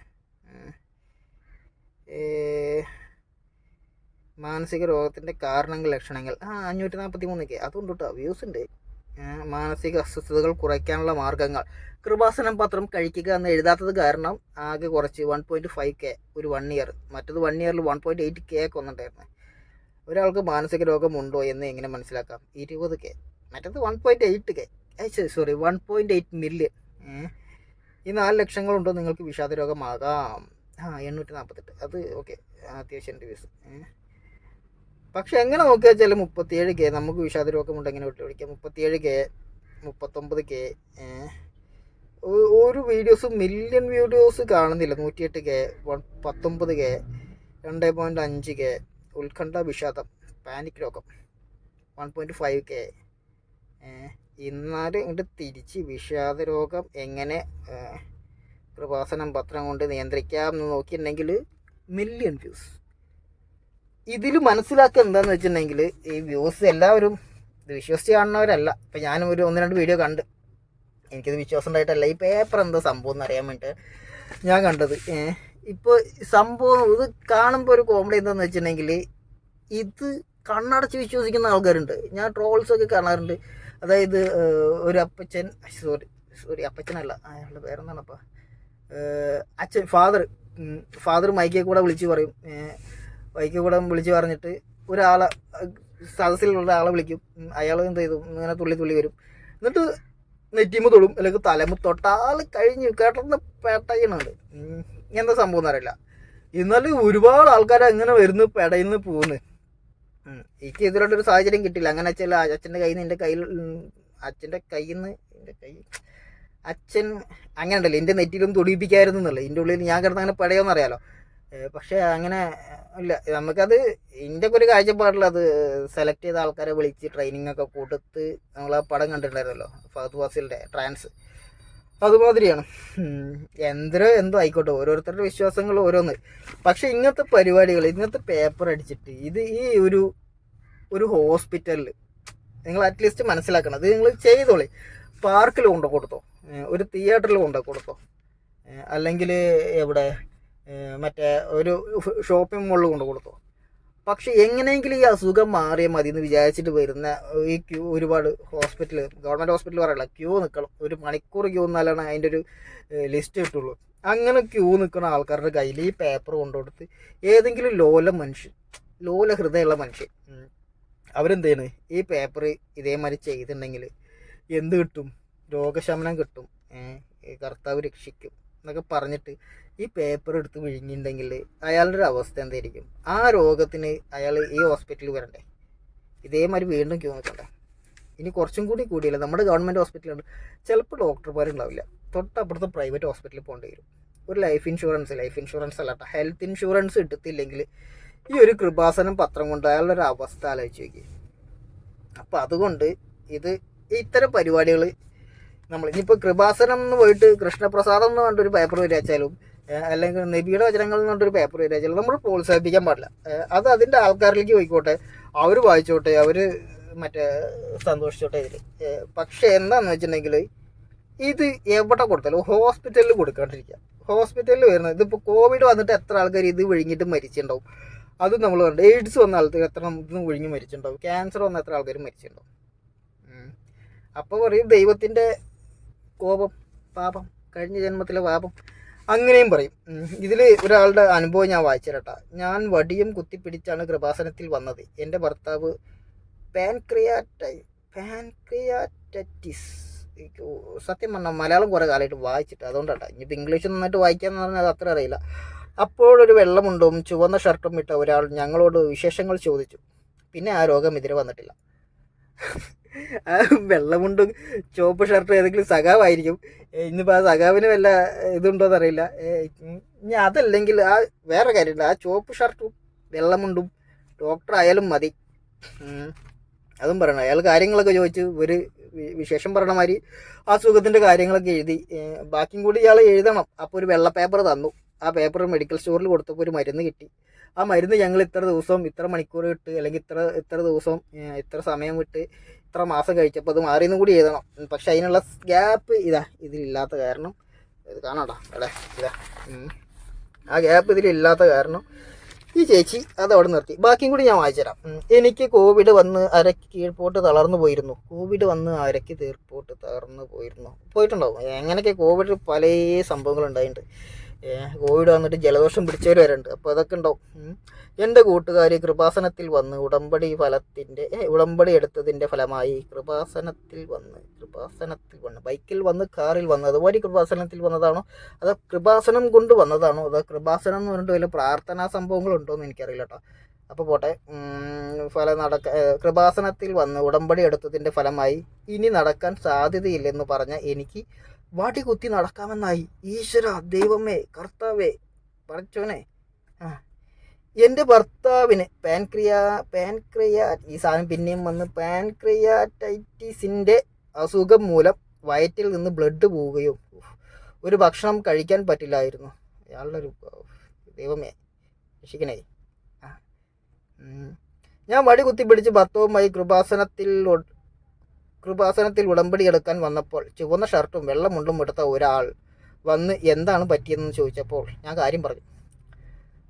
മാനസിക രോഗത്തിന്റെ കാരണങ്ങൾ ലക്ഷണങ്ങൾ. ആ അഞ്ഞൂറ്റി നാൽപ്പത്തി മൂന്ന് കെ. അതുകൊണ്ട് കേട്ടോ വ്യൂസ് ഉണ്ട്. മാനസിക അസ്വസ്ഥതകൾ കുറയ്ക്കാനുള്ള മാർഗങ്ങൾ. കൃപാസനം പത്രം കഴിക്കുക എന്ന് എഴുതാത്തത് കാരണം ആകെ കുറച്ച് വൺ പോയിന്റ് ഫൈവ് കെ ഒരു വൺ ഇയർ മറ്റത് വൺ ഇയറിൽ വൺ പോയിന്റ് എയ്റ്റ് കെ ഒക്കെ വന്നിട്ടുണ്ടായിരുന്നു. ഒരാൾക്ക് മാനസിക രോഗമുണ്ടോ എന്ന് എങ്ങനെ മനസ്സിലാക്കാം? ഇരുപത് കെ മറ്റത് one point eight K sorry one point eight million ഈ നാല് ലക്ഷങ്ങളുണ്ടോ നിങ്ങൾക്ക് വിഷാദ രോഗമാകാം ആ എണ്ണൂറ്റി നാൽപ്പത്തെട്ട് അത് ഓക്കെ അത്യാവശ്യം റിവ്യൂസ് പക്ഷെ എങ്ങനെ നോക്കുക വെച്ചാൽ മുപ്പത്തിയേഴ് കെ നമുക്ക് വിഷാദ രോഗമുണ്ട് എങ്ങനെ വിളിക്കാം പിടിക്കാം. മുപ്പത്തിയേഴ് കെ മുപ്പത്തൊമ്പത് കെ ഒരു വീഡിയോസ് മില്യൺ വീഡിയോസ് കാണുന്നില്ല. നൂറ്റിയെട്ട് കെ വൺ പത്തൊമ്പത് കെ രണ്ട് പോയിന്റ് അഞ്ച് കെ ഉത്കണ്ഠ വിഷാദം പാനിക് രോഗം വൺ പോയിന്റ് ഫൈവ് കെ എന്നാലും ഇങ്ങോട്ട് തിരിച്ച് വിഷാദ രോഗം എങ്ങനെ കൃപാസനം പത്രം കൊണ്ട് നിയന്ത്രിക്കാം എന്ന് നോക്കിയിട്ടുണ്ടെങ്കിൽ മില്യൺ വ്യൂസ് ഇതിൽ മനസ്സിലാക്കുക എന്താന്ന് വെച്ചിട്ടുണ്ടെങ്കിൽ ഈ വ്യൂസ് എല്ലാവരും ഇത് വിശ്വസിച്ച് കാണുന്നവരല്ല. ഇപ്പം ഞാനും ഒരു ഒന്ന് രണ്ട് വീഡിയോ കണ്ട്. എനിക്കത് വിശ്വാസം ഉണ്ടായിട്ടല്ല ഈ പേപ്പർ എന്താ സംഭവം എന്ന് അറിയാൻ വേണ്ടിയിട്ട് ഞാൻ കണ്ടത്. ഇപ്പോൾ സംഭവം ഇത് കാണുമ്പോൾ ഒരു കോമഡി എന്താണെന്ന് വെച്ചിട്ടുണ്ടെങ്കിൽ ഇത് കണ്ണടച്ച് വിശ്വസിക്കുന്ന ആൾക്കാരുണ്ട്. ഞാൻ ട്രോൾസ് ഒക്കെ കാണാറുണ്ട്. അതായത് ഒരു അപ്പച്ചൻ സോറി സോറി അപ്പച്ചനല്ല. അയാളുടെ പേരെന്താണപ്പാ? അച്ഛൻ ഫാദർ ഫാദർ മൈക്കിൽ കൂടെ വിളിച്ച് പറയും. മൈക്കിൽ കൂടെ വിളിച്ച് പറഞ്ഞിട്ട് ഒരാളെ സദസ്സിലുള്ള ആളെ വിളിക്കും. അയാൾ എന്ത് ചെയ്തു? ഇങ്ങനെ തുള്ളി തുള്ളി വരും. എന്നിട്ട് നെറ്റിമ തൊടും. അല്ലെങ്കിൽ തലമ തൊട്ടാൽ കഴിഞ്ഞ് കേട്ടെന്ന് പെട്ടയുന്നുണ്ട് എന്താ സംഭവം എന്നറിയില്ല എന്നാലും ഒരുപാട് ആൾക്കാർ അങ്ങനെ വരുന്നു പെടയിന്ന് പോകുന്നു. എനിക്ക് ഇതിലോട്ടൊരു സാഹചര്യം കിട്ടില്ല അങ്ങനെ വെച്ചാൽ അച്ഛന്റെ കയ്യിൽ നിന്ന് എന്റെ കയ്യിൽ അച്ഛന്റെ കയ്യിൽ നിന്ന് എന്റെ കൈ അച്ഛൻ അങ്ങനെ ഉണ്ടല്ലോ. എന്റെ നെറ്റിലൊന്നും തൊടിയിപ്പിക്കായിരുന്നു എന്നല്ല. എന്റെ ഉള്ളിൽ ഞാൻ കിടന്ന് അങ്ങനെ പടയോന്ന് അറിയാലോ. ഏ, പക്ഷേ അങ്ങനെ ഇല്ല. നമുക്കത് എന്റെ ഒരു കാഴ്ചപ്പാടിൽ അത് സെലക്ട് ചെയ്ത ആൾക്കാരെ വിളിച്ച് ട്രെയിനിങ് ഒക്കെ കൊടുത്ത് നമ്മൾ ആ പടം കണ്ടിട്ടുണ്ടായിരുന്നല്ലോ. ഫഹദ് ഫാസിലിന്റെ ട്രാൻസ് അതുമാതിരിയാണ്. എന്തോ എന്തോ ആയിക്കോട്ടെ. ഓരോരുത്തരുടെ വിശ്വാസങ്ങൾ ഓരോന്ന്. പക്ഷെ ഇങ്ങനത്തെ പരിപാടികൾ ഇങ്ങനത്തെ പേപ്പർ അടിച്ചിട്ട് ഇത് ഈ ഒരു ഒരു ഹോസ്പിറ്റലിൽ നിങ്ങൾ അറ്റ്ലീസ്റ്റ് മനസ്സിലാക്കണം. അത് നിങ്ങൾ ചെയ്തോളി. പാർക്കിൽ കൊണ്ടു കൊടുത്തോ ഒരു തിയേറ്ററിൽ കൊണ്ടു കൊടുത്തോ അല്ലെങ്കിൽ എവിടെ? മറ്റേ ഒരു ഷോപ്പിംഗ് മോളിൽ കൊണ്ട് കൊടുത്തു. പക്ഷെ എങ്ങനെയെങ്കിലും ഈ അസുഖം മാറിയാൽ മതി എന്ന് വിചാരിച്ചിട്ട് വരുന്ന ഈ ക്യൂ ഒരുപാട് ഹോസ്പിറ്റൽ ഗവൺമെന്റ് ഹോസ്പിറ്റൽ പറയല ക്യൂ നിൽക്കണം ഒരു മണിക്കൂർ ക്യൂ നിന്നാലാണ് അതിന്റെ ഒരു ലിസ്റ്റ് കിട്ടുള്ളൂ. അങ്ങനെ ക്യൂ നിൽക്കുന്ന ആൾക്കാരുടെ കയ്യിൽ ഈ പേപ്പർ കൊണ്ടുകൊടുത്ത് ഏതെങ്കിലും ലോല മനുഷ്യൻ ലോല ഹൃദയമുള്ള മനുഷ്യൻ അവരെന്ത് ചെയ്യണേ ഈ പേപ്പർ ഇതേമാതിരി ചെയ്തിട്ടുണ്ടെങ്കിൽ എന്ത് കിട്ടും? രോഗശമനം കിട്ടും. കർത്താവ് രക്ഷിക്കും എന്നൊക്കെ പറഞ്ഞിട്ട് ഈ പേപ്പർ എടുത്ത് വിഴുങ്ങിയിട്ടുണ്ടെങ്കിൽ അയാളുടെ ഒരു അവസ്ഥ എന്തായിരിക്കും? ആ രോഗത്തിന് അയാൾ ഈ ഹോസ്പിറ്റലിൽ വരണ്ടേ? ഇതേമാതിരി വീണ്ടും ക്യൂ നിൽക്കണ്ടേ. ഇനി കുറച്ചും കൂടി കൂടിയല്ല? നമ്മുടെ ഗവൺമെന്റ് ഹോസ്പിറ്റലുണ്ട് ചിലപ്പോൾ ഡോക്ടർമാരുണ്ടാവില്ല തൊട്ടപ്പുറത്ത് പ്രൈവറ്റ് ഹോസ്പിറ്റലിൽ പോകേണ്ടി വരും. ഒരു ലൈഫ് ഇൻഷുറൻസ് ലൈഫ് ഇൻഷുറൻസ് അല്ലാട്ട. ഹെൽത്ത് ഇൻഷുറൻസ് കിട്ടത്തില്ലെങ്കിൽ ഈ ഒരു കൃപാസനം പത്രം കൊണ്ട് അയാളുടെ ഒരു അവസ്ഥ ആലോചിച്ച് നോക്കി. അപ്പം അതുകൊണ്ട് ഇത് ഇത്തരം പരിപാടികൾ നമ്മൾ ഇനിയിപ്പോൾ കൃപാസനം എന്ന് പോയിട്ട് കൃഷ്ണപ്രസാദം എന്ന് പറഞ്ഞിട്ടൊരു പേപ്പർ വരാച്ചാലും അല്ലെങ്കിൽ നബിയുടെ വചനങ്ങൾ എന്ന് പേപ്പർ പേപ്പർ ചിലത് നമ്മൾ പ്രോത്സാഹിപ്പിക്കാൻ പാടില്ല. അത് അതിന്റെ ആൾക്കാരിലേക്ക് പോയിക്കോട്ടെ. അവർ വായിച്ചോട്ടെ അവർ മറ്റേ സന്തോഷിച്ചോട്ടെ ഇതിൽ പക്ഷേ എന്താന്ന് വെച്ചിട്ടുണ്ടെങ്കിൽ ഇത് എവിടെ കൊടുത്താലും ഹോസ്പിറ്റലിൽ കൊടുക്കാണ്ടിരിക്കുക. ഹോസ്പിറ്റലിൽ വരുന്നത് ഇതിപ്പോൾ കോവിഡ് വന്നിട്ട് എത്ര ആൾക്കാർ ഇത് വിഴുങ്ങിയിട്ട് മരിച്ചിട്ടുണ്ടാവും? അത് നമ്മൾ കണ്ട് എയ്ഡ്സ് വന്ന ആൾക്ക് എത്ര ഇത് വിഴുങ്ങി മരിച്ചിട്ടുണ്ടാവും? ക്യാൻസർ വന്ന എത്ര ആൾക്കാർ മരിച്ചിട്ടുണ്ടാവും? അപ്പോൾ പറയും ദൈവത്തിന്റെ കോപം പാപം കഴിഞ്ഞ ജന്മത്തിലെ പാപം. അങ്ങനെയും പറയും. ഇതിൽ ഒരാളുടെ അനുഭവം ഞാൻ വായിച്ചിരട്ടാ. ഞാൻ വടിയും കുത്തിപ്പിടിച്ചാണ് കൃപാസനത്തിൽ വന്നത്. എന്റെ ഭർത്താവ് പാൻക്രിയാറ്റൈ പാൻക്രിയാറ്ററ്റിസ്. സത്യം പറഞ്ഞാൽ മലയാളം കുറേ കാലമായിട്ട് വായിച്ചിട്ട് അതുകൊണ്ടാണ് ഇനിയിപ്പോൾ ഇംഗ്ലീഷ് നന്നായിട്ട് വായിക്കാന്ന് പറഞ്ഞാൽ അത് അത്ര അറിയില്ല. അപ്പോഴൊരു വെള്ളമുണ്ടും ചുവന്ന ഷർട്ടും ഇട്ട ഒരാൾ ഞങ്ങളോട് വിശേഷങ്ങൾ ചോദിച്ചു. പിന്നെ ആ രോഗം എതിരെ വന്നിട്ടില്ല. വെള്ളമുണ്ടും ചുവപ്പ് ഷർട്ടും ഏതെങ്കിലും സഖാവായിരിക്കും. ഇന്നിപ്പോൾ ആ സഖാവിന് വല്ല ഇതുണ്ടോയെന്ന് അറിയില്ല. ഇനി അതല്ലെങ്കിൽ ആ വേറെ കാര്യമില്ല. ആ ചുവപ്പ് ഷർട്ടും വെള്ളമുണ്ടും ഡോക്ടർ ആയാലും മതി. അതും പറയണം. അയാൾ കാര്യങ്ങളൊക്കെ ചോദിച്ച് ഒരു വിശേഷം പറയണ മാതിരി ആ സുഖത്തിന്റെ കാര്യങ്ങളൊക്കെ എഴുതി. ബാക്കിയും കൂടി ഇയാൾ എഴുതണം. അപ്പോൾ ഒരു വെള്ള പേപ്പർ തന്നു. ആ പേപ്പർ മെഡിക്കൽ സ്റ്റോറിൽ കൊടുത്തപ്പോൾ ഒരു മരുന്ന് കിട്ടി. ആ മരുന്ന് ഞങ്ങൾ ഇത്ര ദിവസം ഇത്ര മണിക്കൂർ ഇട്ട് അല്ലെങ്കിൽ ഇത്ര ഇത്ര ദിവസം ഇത്ര സമയം വിട്ട് ഇത്ര മാസം കഴിച്ചപ്പോൾ അത് മാറിയെന്നും കൂടി എഴുതണം. പക്ഷെ അതിനുള്ള ഗ്യാപ്പ് ഇതാ ഇതിലില്ലാത്ത കാരണം ഇത് കാണാടാ അവിടെ ഇതാ ആ ഗ്യാപ്പ് ഇതിലില്ലാത്ത കാരണം ഈ ചേച്ചി അത് അവിടെ നിർത്തി. ബാക്കിയും കൂടി ഞാൻ വായിച്ചുതരാം. എനിക്ക് കോവിഡ് വന്ന് അരക്ക് കീഴ്പോട്ട് തളർന്നു പോയിരുന്നു. കോവിഡ് വന്ന് അരക്ക് തീർപ്പോട്ട് തളർന്നു പോയിരുന്നു. പോയിട്ടുണ്ടാവും. എങ്ങനെയൊക്കെ കോവിഡ് പല സംഭവങ്ങൾ ഉണ്ടായിട്ടുണ്ട്. കോവിഡ് വന്നിട്ട് ജലദോഷം പിടിച്ചവർ വരുന്നുണ്ട് അപ്പോൾ അതൊക്കെ ഉണ്ടാവും. എന്റെ കൂട്ടുകാരി കൃപാസനത്തിൽ വന്ന് ഉടമ്പടി ഫലത്തിന്റെ ഉടമ്പടി എടുത്തതിന്റെ ഫലമായി കൃപാസനത്തിൽ വന്ന് കൃപാസനത്തിൽ വന്ന് ബൈക്കിൽ വന്ന് കാറിൽ വന്ന് അതുപോലെ കൃപാസനത്തിൽ വന്നതാണോ? അതോ കൃപാസനം കൊണ്ട് വന്നതാണോ? അതോ കൃപാസനം എന്ന് പറഞ്ഞിട്ട് വല്ല പ്രാർത്ഥനാ സംഭവങ്ങളുണ്ടോ എന്ന് എനിക്കറിയില്ല കേട്ടോ അപ്പോൾ പോട്ടെ. ഫല ഫലം നടക്ക കൃപാസനത്തിൽ വന്ന് ഉടമ്പടി എടുത്തതിന്റെ ഫലമായി ഇനി നടക്കാൻ സാധ്യതയില്ലെന്ന് പറഞ്ഞ എനിക്ക് വാടി കുത്തി നടക്കാമെന്നായി ഈശ്വര ദൈവമേ കർത്താവേ പറച്ചോനെ ആ. എന്റെ ഭർത്താവിന് പാൻക്രിയ പാൻക്രിയ ഈ സാധനം പിന്നെയും വന്ന് പാൻക്രിയാറ്റൈറ്റിസിന്റെ അസുഖം മൂലം വയറ്റിൽ നിന്ന് ബ്ലഡ് പോവുകയും ഒരു ഭക്ഷണം കഴിക്കാൻ പറ്റില്ലായിരുന്നു. അയാളുടെ ഒരു ദൈവമേ രക്ഷിക്കണേ. ഞാൻ വടി കുത്തിപ്പിടിച്ച് ഭർത്തവുമായി കൃപാസനത്തിൽ കൃപാസനത്തിൽ ഉടമ്പടി എടുക്കാൻ വന്നപ്പോൾ ചുവന്ന ഷർട്ടും വെള്ള മുണ്ടും എടുത്ത ഒരാൾ വന്ന് എന്താണ് പറ്റിയതെന്ന് ചോദിച്ചപ്പോൾ ഞാൻ കാര്യം പറഞ്ഞു.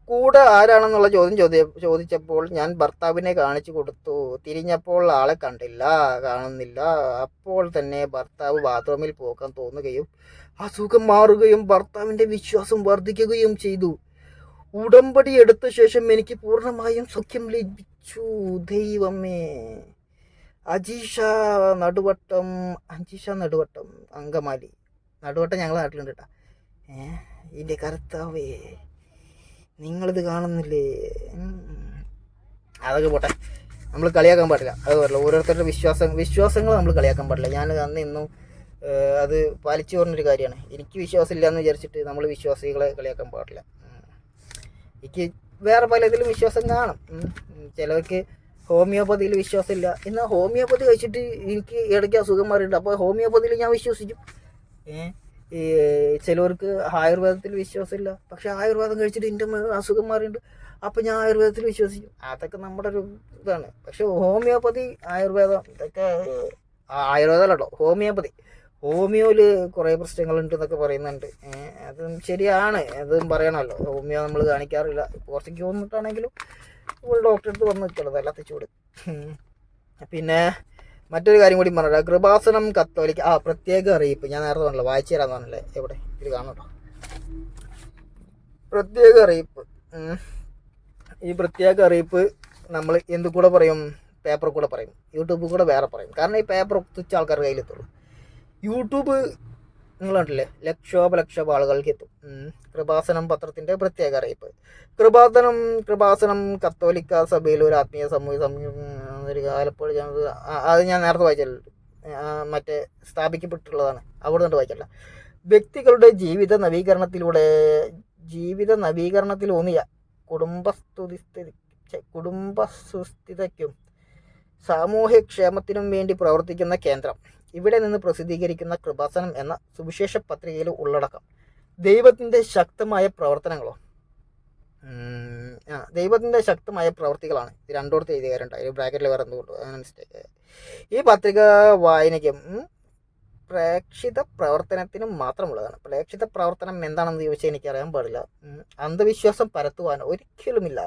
കൂടെ ആരാണെന്നുള്ള ചോദ്യം ചോദ്യ ചോദിച്ചപ്പോൾ ഞാൻ ഭർത്താവിനെ കാണിച്ചു കൊടുത്തു. തിരിഞ്ഞപ്പോൾ ആളെ കണ്ടില്ല കാണുന്നില്ല. അപ്പോൾ തന്നെ ഭർത്താവ് ബാത്റൂമിൽ പോകാൻ തോന്നുകയും അസുഖം മാറുകയും ഭർത്താവിന്റെ വിശ്വാസം വർദ്ധിക്കുകയും ചെയ്തു. ഉടമ്പടി എടുത്ത ശേഷം എനിക്ക് പൂർണമായും സഖ്യം ലഭിച്ചു. ദൈവമേ. അജീഷ നടുവട്ടം അജീഷ നടുവട്ടം അങ്കമാലി. നടുവട്ടം ഞങ്ങളെ നാട്ടിലുണ്ട് കേട്ടോ ഏ ഇതിന്റെ കറുത്താവേ നിങ്ങളിത് കാണുന്നില്ലേ? അതൊക്കെ പോട്ടെ. നമ്മൾ കളിയാക്കാൻ പാടില്ല. അത് പറയില്ല ഓരോരുത്തരുടെ വിശ്വാസം വിശ്വാസങ്ങൾ നമ്മൾ കളിയാക്കാൻ പാടില്ല. ഞാൻ അന്ന് ഇന്നും അത് പാലിച്ചു പറഞ്ഞൊരു കാര്യമാണ്. എനിക്ക് വിശ്വാസമില്ല എന്ന് വിചാരിച്ചിട്ട് നമ്മൾ വിശ്വാസികളെ കളിയാക്കാൻ പാടില്ല. എനിക്ക് വേറെ പലതിലും വിശ്വാസം കാണും. ഉം. ഹോമിയോപ്പതിയിൽ വിശ്വാസമില്ല. എന്നാൽ ഹോമിയോപ്പതി കഴിച്ചിട്ട് എനിക്ക് ഇടയ്ക്ക് അസുഖം മാറിയിട്ടുണ്ട്. അപ്പോൾ ഹോമിയോപ്പതിയിൽ ഞാൻ വിശ്വസിക്കും. ഈ ചിലവർക്ക് ആയുർവേദത്തിൽ വിശ്വാസമില്ല. പക്ഷെ ആയുർവേദം കഴിച്ചിട്ട് എന്റെ അസുഖം മാറിയിട്ടുണ്ട്. അപ്പം ഞാൻ ആയുർവേദത്തിൽ വിശ്വസിക്കും. അതൊക്കെ നമ്മുടെ ഒരു ഇതാണ്. പക്ഷെ ഹോമിയോപ്പതി ആയുർവേദം ഇതൊക്കെ ആയുർവേദം കേട്ടോ ഹോമിയോപ്പതി. ഹോമിയോയിൽ കുറേ പ്രശ്നങ്ങളുണ്ട് എന്നൊക്കെ പറയുന്നുണ്ട്. അതും ശരിയാണ്. അതും പറയണമല്ലോ. ഹോമിയോ നമ്മൾ കാണിക്കാറില്ല. കുറച്ചൊക്കെ വന്നിട്ടാണെങ്കിലും ഒരു ഡോക്ടറെ അടുത്ത് വന്ന് നിൽക്കുന്നത് അല്ലാത്ത ചൂട്. പിന്നെ മറ്റൊരു കാര്യം കൂടി പറഞ്ഞ കൃപാസനം കത്തോലിക്ക ആ പ്രത്യേക അറിയിപ്പ്. ഞാൻ നേരത്തെ പറഞ്ഞല്ലോ വായിച്ചു തരാൻ പറഞ്ഞല്ലേ? എവിടെ? ഇത് കാണട്ടോ പ്രത്യേക അറിയിപ്പ്. ഈ പ്രത്യേക അറിയിപ്പ് നമ്മൾ എന്ത് കൂടെ പറയും? പേപ്പർ കൂടെ പറയും. യൂട്യൂബ് കൂടെ വേറെ പറയും. കാരണം ഈ പേപ്പർ തുച്ഛ ആൾക്കാർ കയ്യിലെത്തുള്ളൂ. യൂട്യൂബ് നിങ്ങൾ കണ്ടില്ലേ ലക്ഷോപലക്ഷം ആളുകൾക്ക് എത്തും. കൃപാസനം പത്രത്തിന്റെ പ്രത്യേക അറിയിപ്പ്. കൃപാസനം കൃപാസനം കത്തോലിക്ക സഭയിൽ ഒരു ആത്മീയ സമൂഹ ഒരു ആലപ്പുഴ അത് ഞാൻ നേരത്തെ വായിച്ചിട്ടുണ്ട്. മറ്റേ സ്ഥാപിക്കപ്പെട്ടിട്ടുള്ളതാണ്. അവിടെ നിന്ന് വായിച്ചല്ല. വ്യക്തികളുടെ ജീവിത നവീകരണത്തിലൂടെ ജീവിത നവീകരണത്തിലൂന്നിയ കുടുംബസ്തുതി കുടുംബ കുടുംബസുസ്ഥിതയ്ക്കും സാമൂഹ്യക്ഷേമത്തിനും വേണ്ടി പ്രവർത്തിക്കുന്ന കേന്ദ്രം. ഇവിടെ നിന്ന് പ്രസിദ്ധീകരിക്കുന്ന കൃപാസനം എന്ന സുവിശേഷ പത്രികയിൽ ഉള്ളടക്കം. ദൈവത്തിന്റെ ശക്തമായ പ്രവർത്തനങ്ങളോ? ദൈവത്തിന്റെ ശക്തമായ പ്രവർത്തികളാണ്. ഇത് രണ്ടോടത്ത് എഴുതി കയറുണ്ടായി ബ്രാക്കറ്റിൽ വേറെ എന്തുകൊണ്ട്? മിസ്റ്റേക്ക് ഈ പത്രിക വായനയ്ക്കും പ്രേക്ഷിത പ്രവർത്തനത്തിനും മാത്രമുള്ളതാണ്. പ്രേക്ഷിത പ്രവർത്തനം എന്താണെന്ന് ചോദിച്ചാൽ എനിക്കറിയാൻ പാടില്ല. അന്ധവിശ്വാസം പരത്തുവാനോ ഒരിക്കലുമില്ല.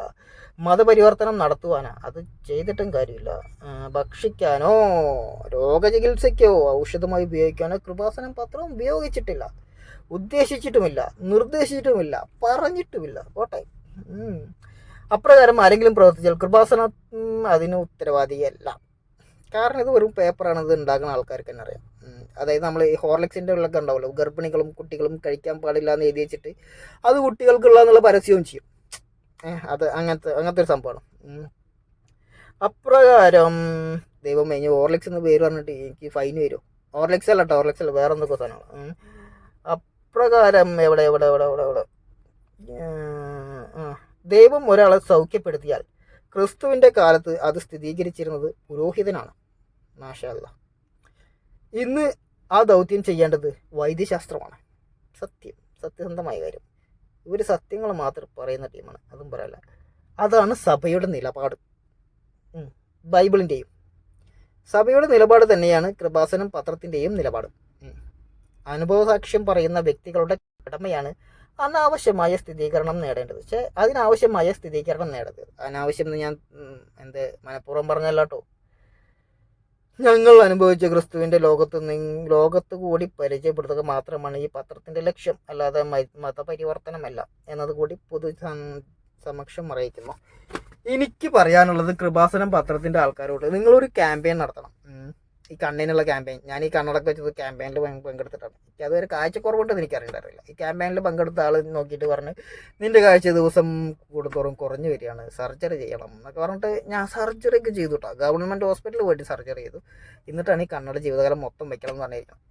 മതപരിവർത്തനം നടത്തുവാനോ അത് ചെയ്തിട്ടും കാര്യമില്ല. ഭക്ഷിക്കാനോ രോഗചികിത്സയ്ക്കോ ഔഷധമായി ഉപയോഗിക്കാനോ കൃപാസനം പത്രം ഉപയോഗിച്ചിട്ടില്ല. ഉദ്ദേശിച്ചിട്ടുമില്ല നിർദ്ദേശിച്ചിട്ടുമില്ല പറഞ്ഞിട്ടുമില്ല. കോട്ടെ അപ്രകാരം ആരെങ്കിലും പ്രവർത്തിച്ചാൽ കൃപാസനം അതിന് ഉത്തരവാദിയല്ല. കാരണം ഇത് വെറും പേപ്പറാണ് ഇത് ഉണ്ടാക്കുന്ന ആൾക്കാർക്ക് തന്നെ അറിയാം. അതായത് നമ്മൾ ഹോർലിക്സിന്റെ ഉള്ളൊക്കെ ഉണ്ടാവുമല്ലോ ഗർഭിണികളും കുട്ടികളും കഴിക്കാൻ പാടില്ല എന്ന് എഴുതി വെച്ചിട്ട് അത് കുട്ടികൾക്കുള്ള എന്നുള്ള പരസ്യവും ചെയ്യും. അത് അങ്ങനത്തെ അങ്ങനത്തെ ഒരു സംഭവമാണ്. അപ്രകാരം ദൈവം കഴിഞ്ഞ് ഹോർലിക്സ് എന്ന് പേര് പറഞ്ഞിട്ട് എനിക്ക് ഫൈൻ വരും ഹോർലിക്സ് അല്ല കേട്ടോ ഹോർലിക്സ് അല്ല വേറെ എന്തൊക്കെ സാധനമാണ് അപ്രകാരം എവിടെ എവിടെ എവിടെ എവിടെ എവിടെ? ദൈവം ഒരാളെ സൗഖ്യപ്പെടുത്തിയാൽ ക്രിസ്തുവിന്റെ കാലത്ത് അത് സ്ഥിരീകരിച്ചിരുന്നത് പുരോഹിതനാണ്. മാഷല്ല ഇന്ന് ആ ദൗത്യം ചെയ്യേണ്ടത് വൈദ്യശാസ്ത്രമാണ്. സത്യം സത്യസന്ധമായ കാര്യം. ഇവർ സത്യങ്ങൾ മാത്രം പറയുന്ന ടീമാണ് അതും പറയല്ല. അതാണ് സഭയുടെ നിലപാട്. ബൈബിളിന്റെയും സഭയുടെ നിലപാട് തന്നെയാണ് കൃപാസനം പത്രത്തിന്റെയും നിലപാട്. അനുഭവ സാക്ഷ്യം പറയുന്ന വ്യക്തികളുടെ കടമയാണ് അനാവശ്യമായ സ്ഥിരീകരണം നേടേണ്ടത്. പക്ഷേ അതിനാവശ്യമായ സ്ഥിരീകരണം നേടരുത്. അനാവശ്യം എന്ന് ഞാൻ എന്ത് മനഃപൂർവം പറഞ്ഞല്ലോ കേട്ടോ ഞങ്ങൾ അനുഭവിച്ച ക്രിസ്തുവിന്റെ ലോകത്ത് ലോകത്ത് കൂടി പരിചയപ്പെടുത്തുക മാത്രമാണ് ഈ പത്രത്തിന്റെ ലക്ഷ്യം. അല്ലാതെ മതപരിവർത്തനമല്ല എന്നത് കൂടി പൊതു സമക്ഷം അറിയിക്കുന്നു. എനിക്ക് പറയാനുള്ളത് കൃപാസനം പത്രത്തിന്റെ ആൾക്കാരോട്. നിങ്ങളൊരു ക്യാമ്പയിൻ നടത്തണം. ഈ കണ്ണിനുള്ള ക്യാമ്പയിൻ ഞാൻ ഈ കണ്ണടക്കം വെച്ചത് ക്യാമ്പയിനിൽ പങ്കെടുത്തിട്ടാണ്. എനിക്ക് അതൊരു കാഴ്ചക്കുറവുണ്ടെന്ന് എനിക്ക് അറിയണ്ടായിരുന്നില്ല ഈ ക്യാമ്പയിനിൽ പങ്കെടുത്ത ആൾ നോക്കിയിട്ട് പറഞ്ഞ് നിന്റെ കാഴ്ച ദിവസം കൂടുതോറും കുറഞ്ഞു വരികയാണ്. സർജറി ചെയ്യണം എന്നൊക്കെ പറഞ്ഞിട്ട് ഞാൻ സർജറി ഒക്കെ ചെയ്തു കേട്ടോ ഗവൺമെന്റ് ഹോസ്പിറ്റലിൽ പോയിട്ട് സർജറി ചെയ്തു. എന്നിട്ടാണ് ഈ കണ്ണട ജീവിതകാലം മൊത്തം വെക്കണം എന്ന് പറഞ്ഞിരിക്കുന്നത്.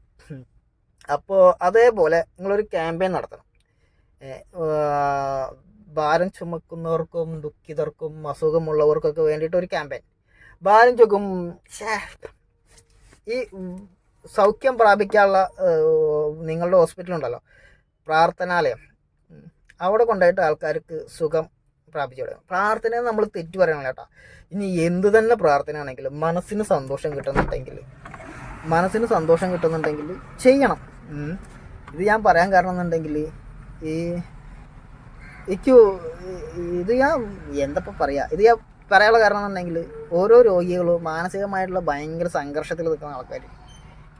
അപ്പോൾ അതേപോലെ നിങ്ങളൊരു ക്യാമ്പയിൻ നടത്തണം. ഭാരം ചുമക്കുന്നവർക്കും ദുഃഖിതർക്കും അസുഖമുള്ളവർക്കൊക്കെ വേണ്ടിയിട്ട് ഒരു ക്യാമ്പയിൻ ഭാരം ശ്ശേ, ഈ സൗഖ്യം പ്രാപിക്കാനുള്ള നിങ്ങളുടെ ഹോസ്പിറ്റലുണ്ടല്ലോ പ്രാർത്ഥനാലയം. അവിടെ കൊണ്ടായിട്ട് ആൾക്കാർക്ക് സുഖം പ്രാപിച്ചു തുടങ്ങും പ്രാർത്ഥന നമ്മൾ തെറ്റു പറയണം കേട്ടോ. ഇനി എന്ത് തന്നെ പ്രാർത്ഥനയാണെങ്കിലും മനസ്സിന് സന്തോഷം കിട്ടുന്നുണ്ടെങ്കിൽ മനസ്സിന് സന്തോഷം കിട്ടുന്നുണ്ടെങ്കിൽ ചെയ്യണം. ഇത് ഞാൻ പറയാൻ കാരണം എന്നുണ്ടെങ്കിൽ ഈ എനിക്ക് ഇത് ഞാൻ എന്തപ്പോൾ പറയാ? ഇത് ഞാൻ പറയാനുള്ള കാരണം എന്നുണ്ടെങ്കിൽ ഓരോ രോഗികളും മാനസികമായിട്ടുള്ള ഭയങ്കര സംഘർഷത്തിൽ നിൽക്കുന്ന ആൾക്കാർ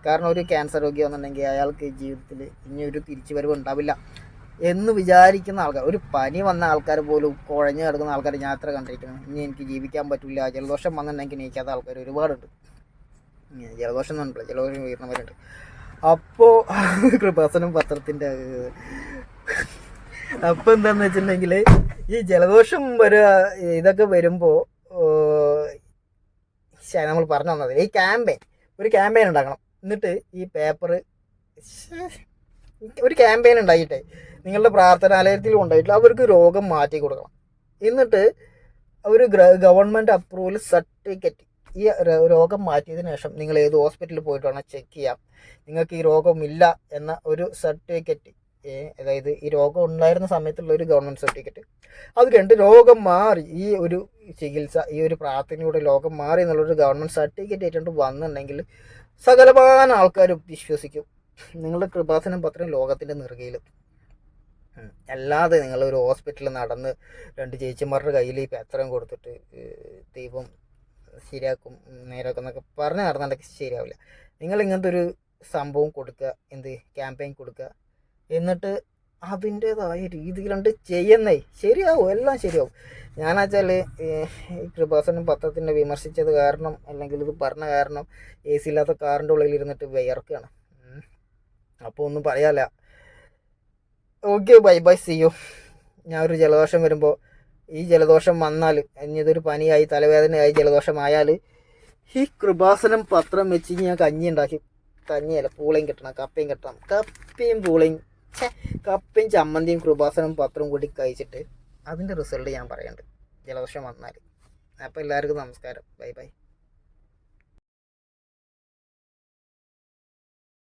കാരണം ഒരു ക്യാൻസർ രോഗി വന്നിട്ടുണ്ടെങ്കിൽ അയാൾക്ക് ജീവിതത്തിൽ ഇനി ഒരു തിരിച്ചുവരവ് ഉണ്ടാവില്ല എന്ന് വിചാരിക്കുന്ന ആൾക്കാർ. ഒരു പനി വന്ന ആൾക്കാർ പോലും കുഴഞ്ഞു കിടക്കുന്ന ആൾക്കാർ ഞാൻ അത്ര കണ്ടിരിക്കുന്നു ഇനി എനിക്ക് ജീവിക്കാൻ പറ്റില്ല ജലദോഷം വന്നിട്ടുണ്ടെങ്കിൽ നീക്കാത്ത ആൾക്കാർ ഒരുപാടുണ്ട്. ജലദോഷം ജലദോഷം എന്നുണ്ടല്ലോ ജലദോഷം വീരണവരുണ്ട് അപ്പോൾ കൃപാസനം പത്രത്തിന്റെ അപ്പോൾ എന്താണെന്ന് വെച്ചിട്ടുണ്ടെങ്കിൽ ഈ ജലദോഷം വരിക ഇതൊക്കെ വരുമ്പോൾ നമ്മൾ പറഞ്ഞു തന്നത് ഈ ക്യാമ്പയിൻ ഒരു ക്യാമ്പയിൻ ഉണ്ടാക്കണം. എന്നിട്ട് ഈ പേപ്പർ ഒരു ക്യാമ്പയിൻ ഉണ്ടായിട്ട് നിങ്ങളുടെ പ്രാർത്ഥനാലയത്തിൽ കൊണ്ടുപോയിട്ട് അവർക്ക് രോഗം മാറ്റി കൊടുക്കണം. എന്നിട്ട് ഒരു ഗവൺമെന്റ് അപ്രൂവൽ സർട്ടിഫിക്കറ്റ് ഈ രോഗം മാറ്റിയതിനു ശേഷം നിങ്ങൾ ഏത് ഹോസ്പിറ്റലിൽ പോയിട്ട് വേണം ചെക്ക് ചെയ്യാം. നിങ്ങൾക്ക് ഈ രോഗമില്ല എന്ന ഒരു സർട്ടിഫിക്കറ്റ് അതായത് ഈ രോഗം ഉണ്ടായിരുന്ന സമയത്തുള്ള ഒരു ഗവൺമെന്റ് സർട്ടിഫിക്കറ്റ് അത് കണ്ട് രോഗം മാറി. ഈ ഒരു ചികിത്സ ഈ ഒരു പ്രാർത്ഥനയുടെ രോഗം മാറി എന്നുള്ളൊരു ഗവൺമെന്റ് സർട്ടിഫിക്കറ്റ് ആയിട്ടുണ്ട് വന്നിട്ടുണ്ടെങ്കിൽ സകലമാന ആൾക്കാരും വിശ്വസിക്കും. നിങ്ങളുടെ കൃപാസനം പത്രം ലോകത്തിന്റെ നെറുകയിലെത്തും അല്ലാതെ നിങ്ങൾ ഒരു ഹോസ്പിറ്റലിൽ നടന്ന് രണ്ട് ചേച്ചിമാരുടെ കയ്യിൽ ഈ പത്രം കൊടുത്തിട്ട് ദൈവം ശരിയാക്കും നേരാക്കും എന്നൊക്കെ പറഞ്ഞ് നടന്നിട്ടൊക്കെ ശരിയാവില്ല. നിങ്ങൾ ഇങ്ങനത്തെ ഒരു സംഭവം കൊടുക്കുക എന്ത് ക്യാമ്പയിൻ കൊടുക്കുക എന്നിട്ട് അതിന്റേതായ രീതിയിലുണ്ട് ചെയ്യുന്നേ. ശരിയാവും എല്ലാം ശരിയാവും. ഞാനാച്ചാൽ ഈ കൃപാസനം പത്രത്തിന്റെ വിമർശിച്ചത് കാരണം അല്ലെങ്കിൽ ഇത് പറഞ്ഞ കാരണം എ സി ഇല്ലാത്ത കാറിന്റെ ഉള്ളിൽ ഇരുന്നിട്ട് വിയർക്കുകയാണ് അപ്പോൾ ഒന്നും പറയാല്ല. Okay bye bye see you. ഞാൻ ഒരു ജലദോഷം വരുമ്പോൾ ഈ ജലദോഷം വന്നാൽ ഇതൊരു പനിയായി തലവേദനയായി ജലദോഷമായാൽ ഈ കൃപാസനം പത്രം വെച്ച് ഞാൻ കഞ്ഞി ഉണ്ടാക്കി കഞ്ഞിയല്ല പൂളയും കിട്ടണം കപ്പയും കിട്ടണം കപ്പയും പൂളയും കപ്പയും ചമ്മന്തിയും കൃപാസനം പത്രവും കൂടി കഴിച്ചിട്ട് അതിന്റെ റിസൾട്ട് ഞാൻ പറയുന്നുണ്ട് ജലദോഷം വന്നാൽ അപ്പോൾ എല്ലാവർക്കും നമസ്കാരം. Bye bye.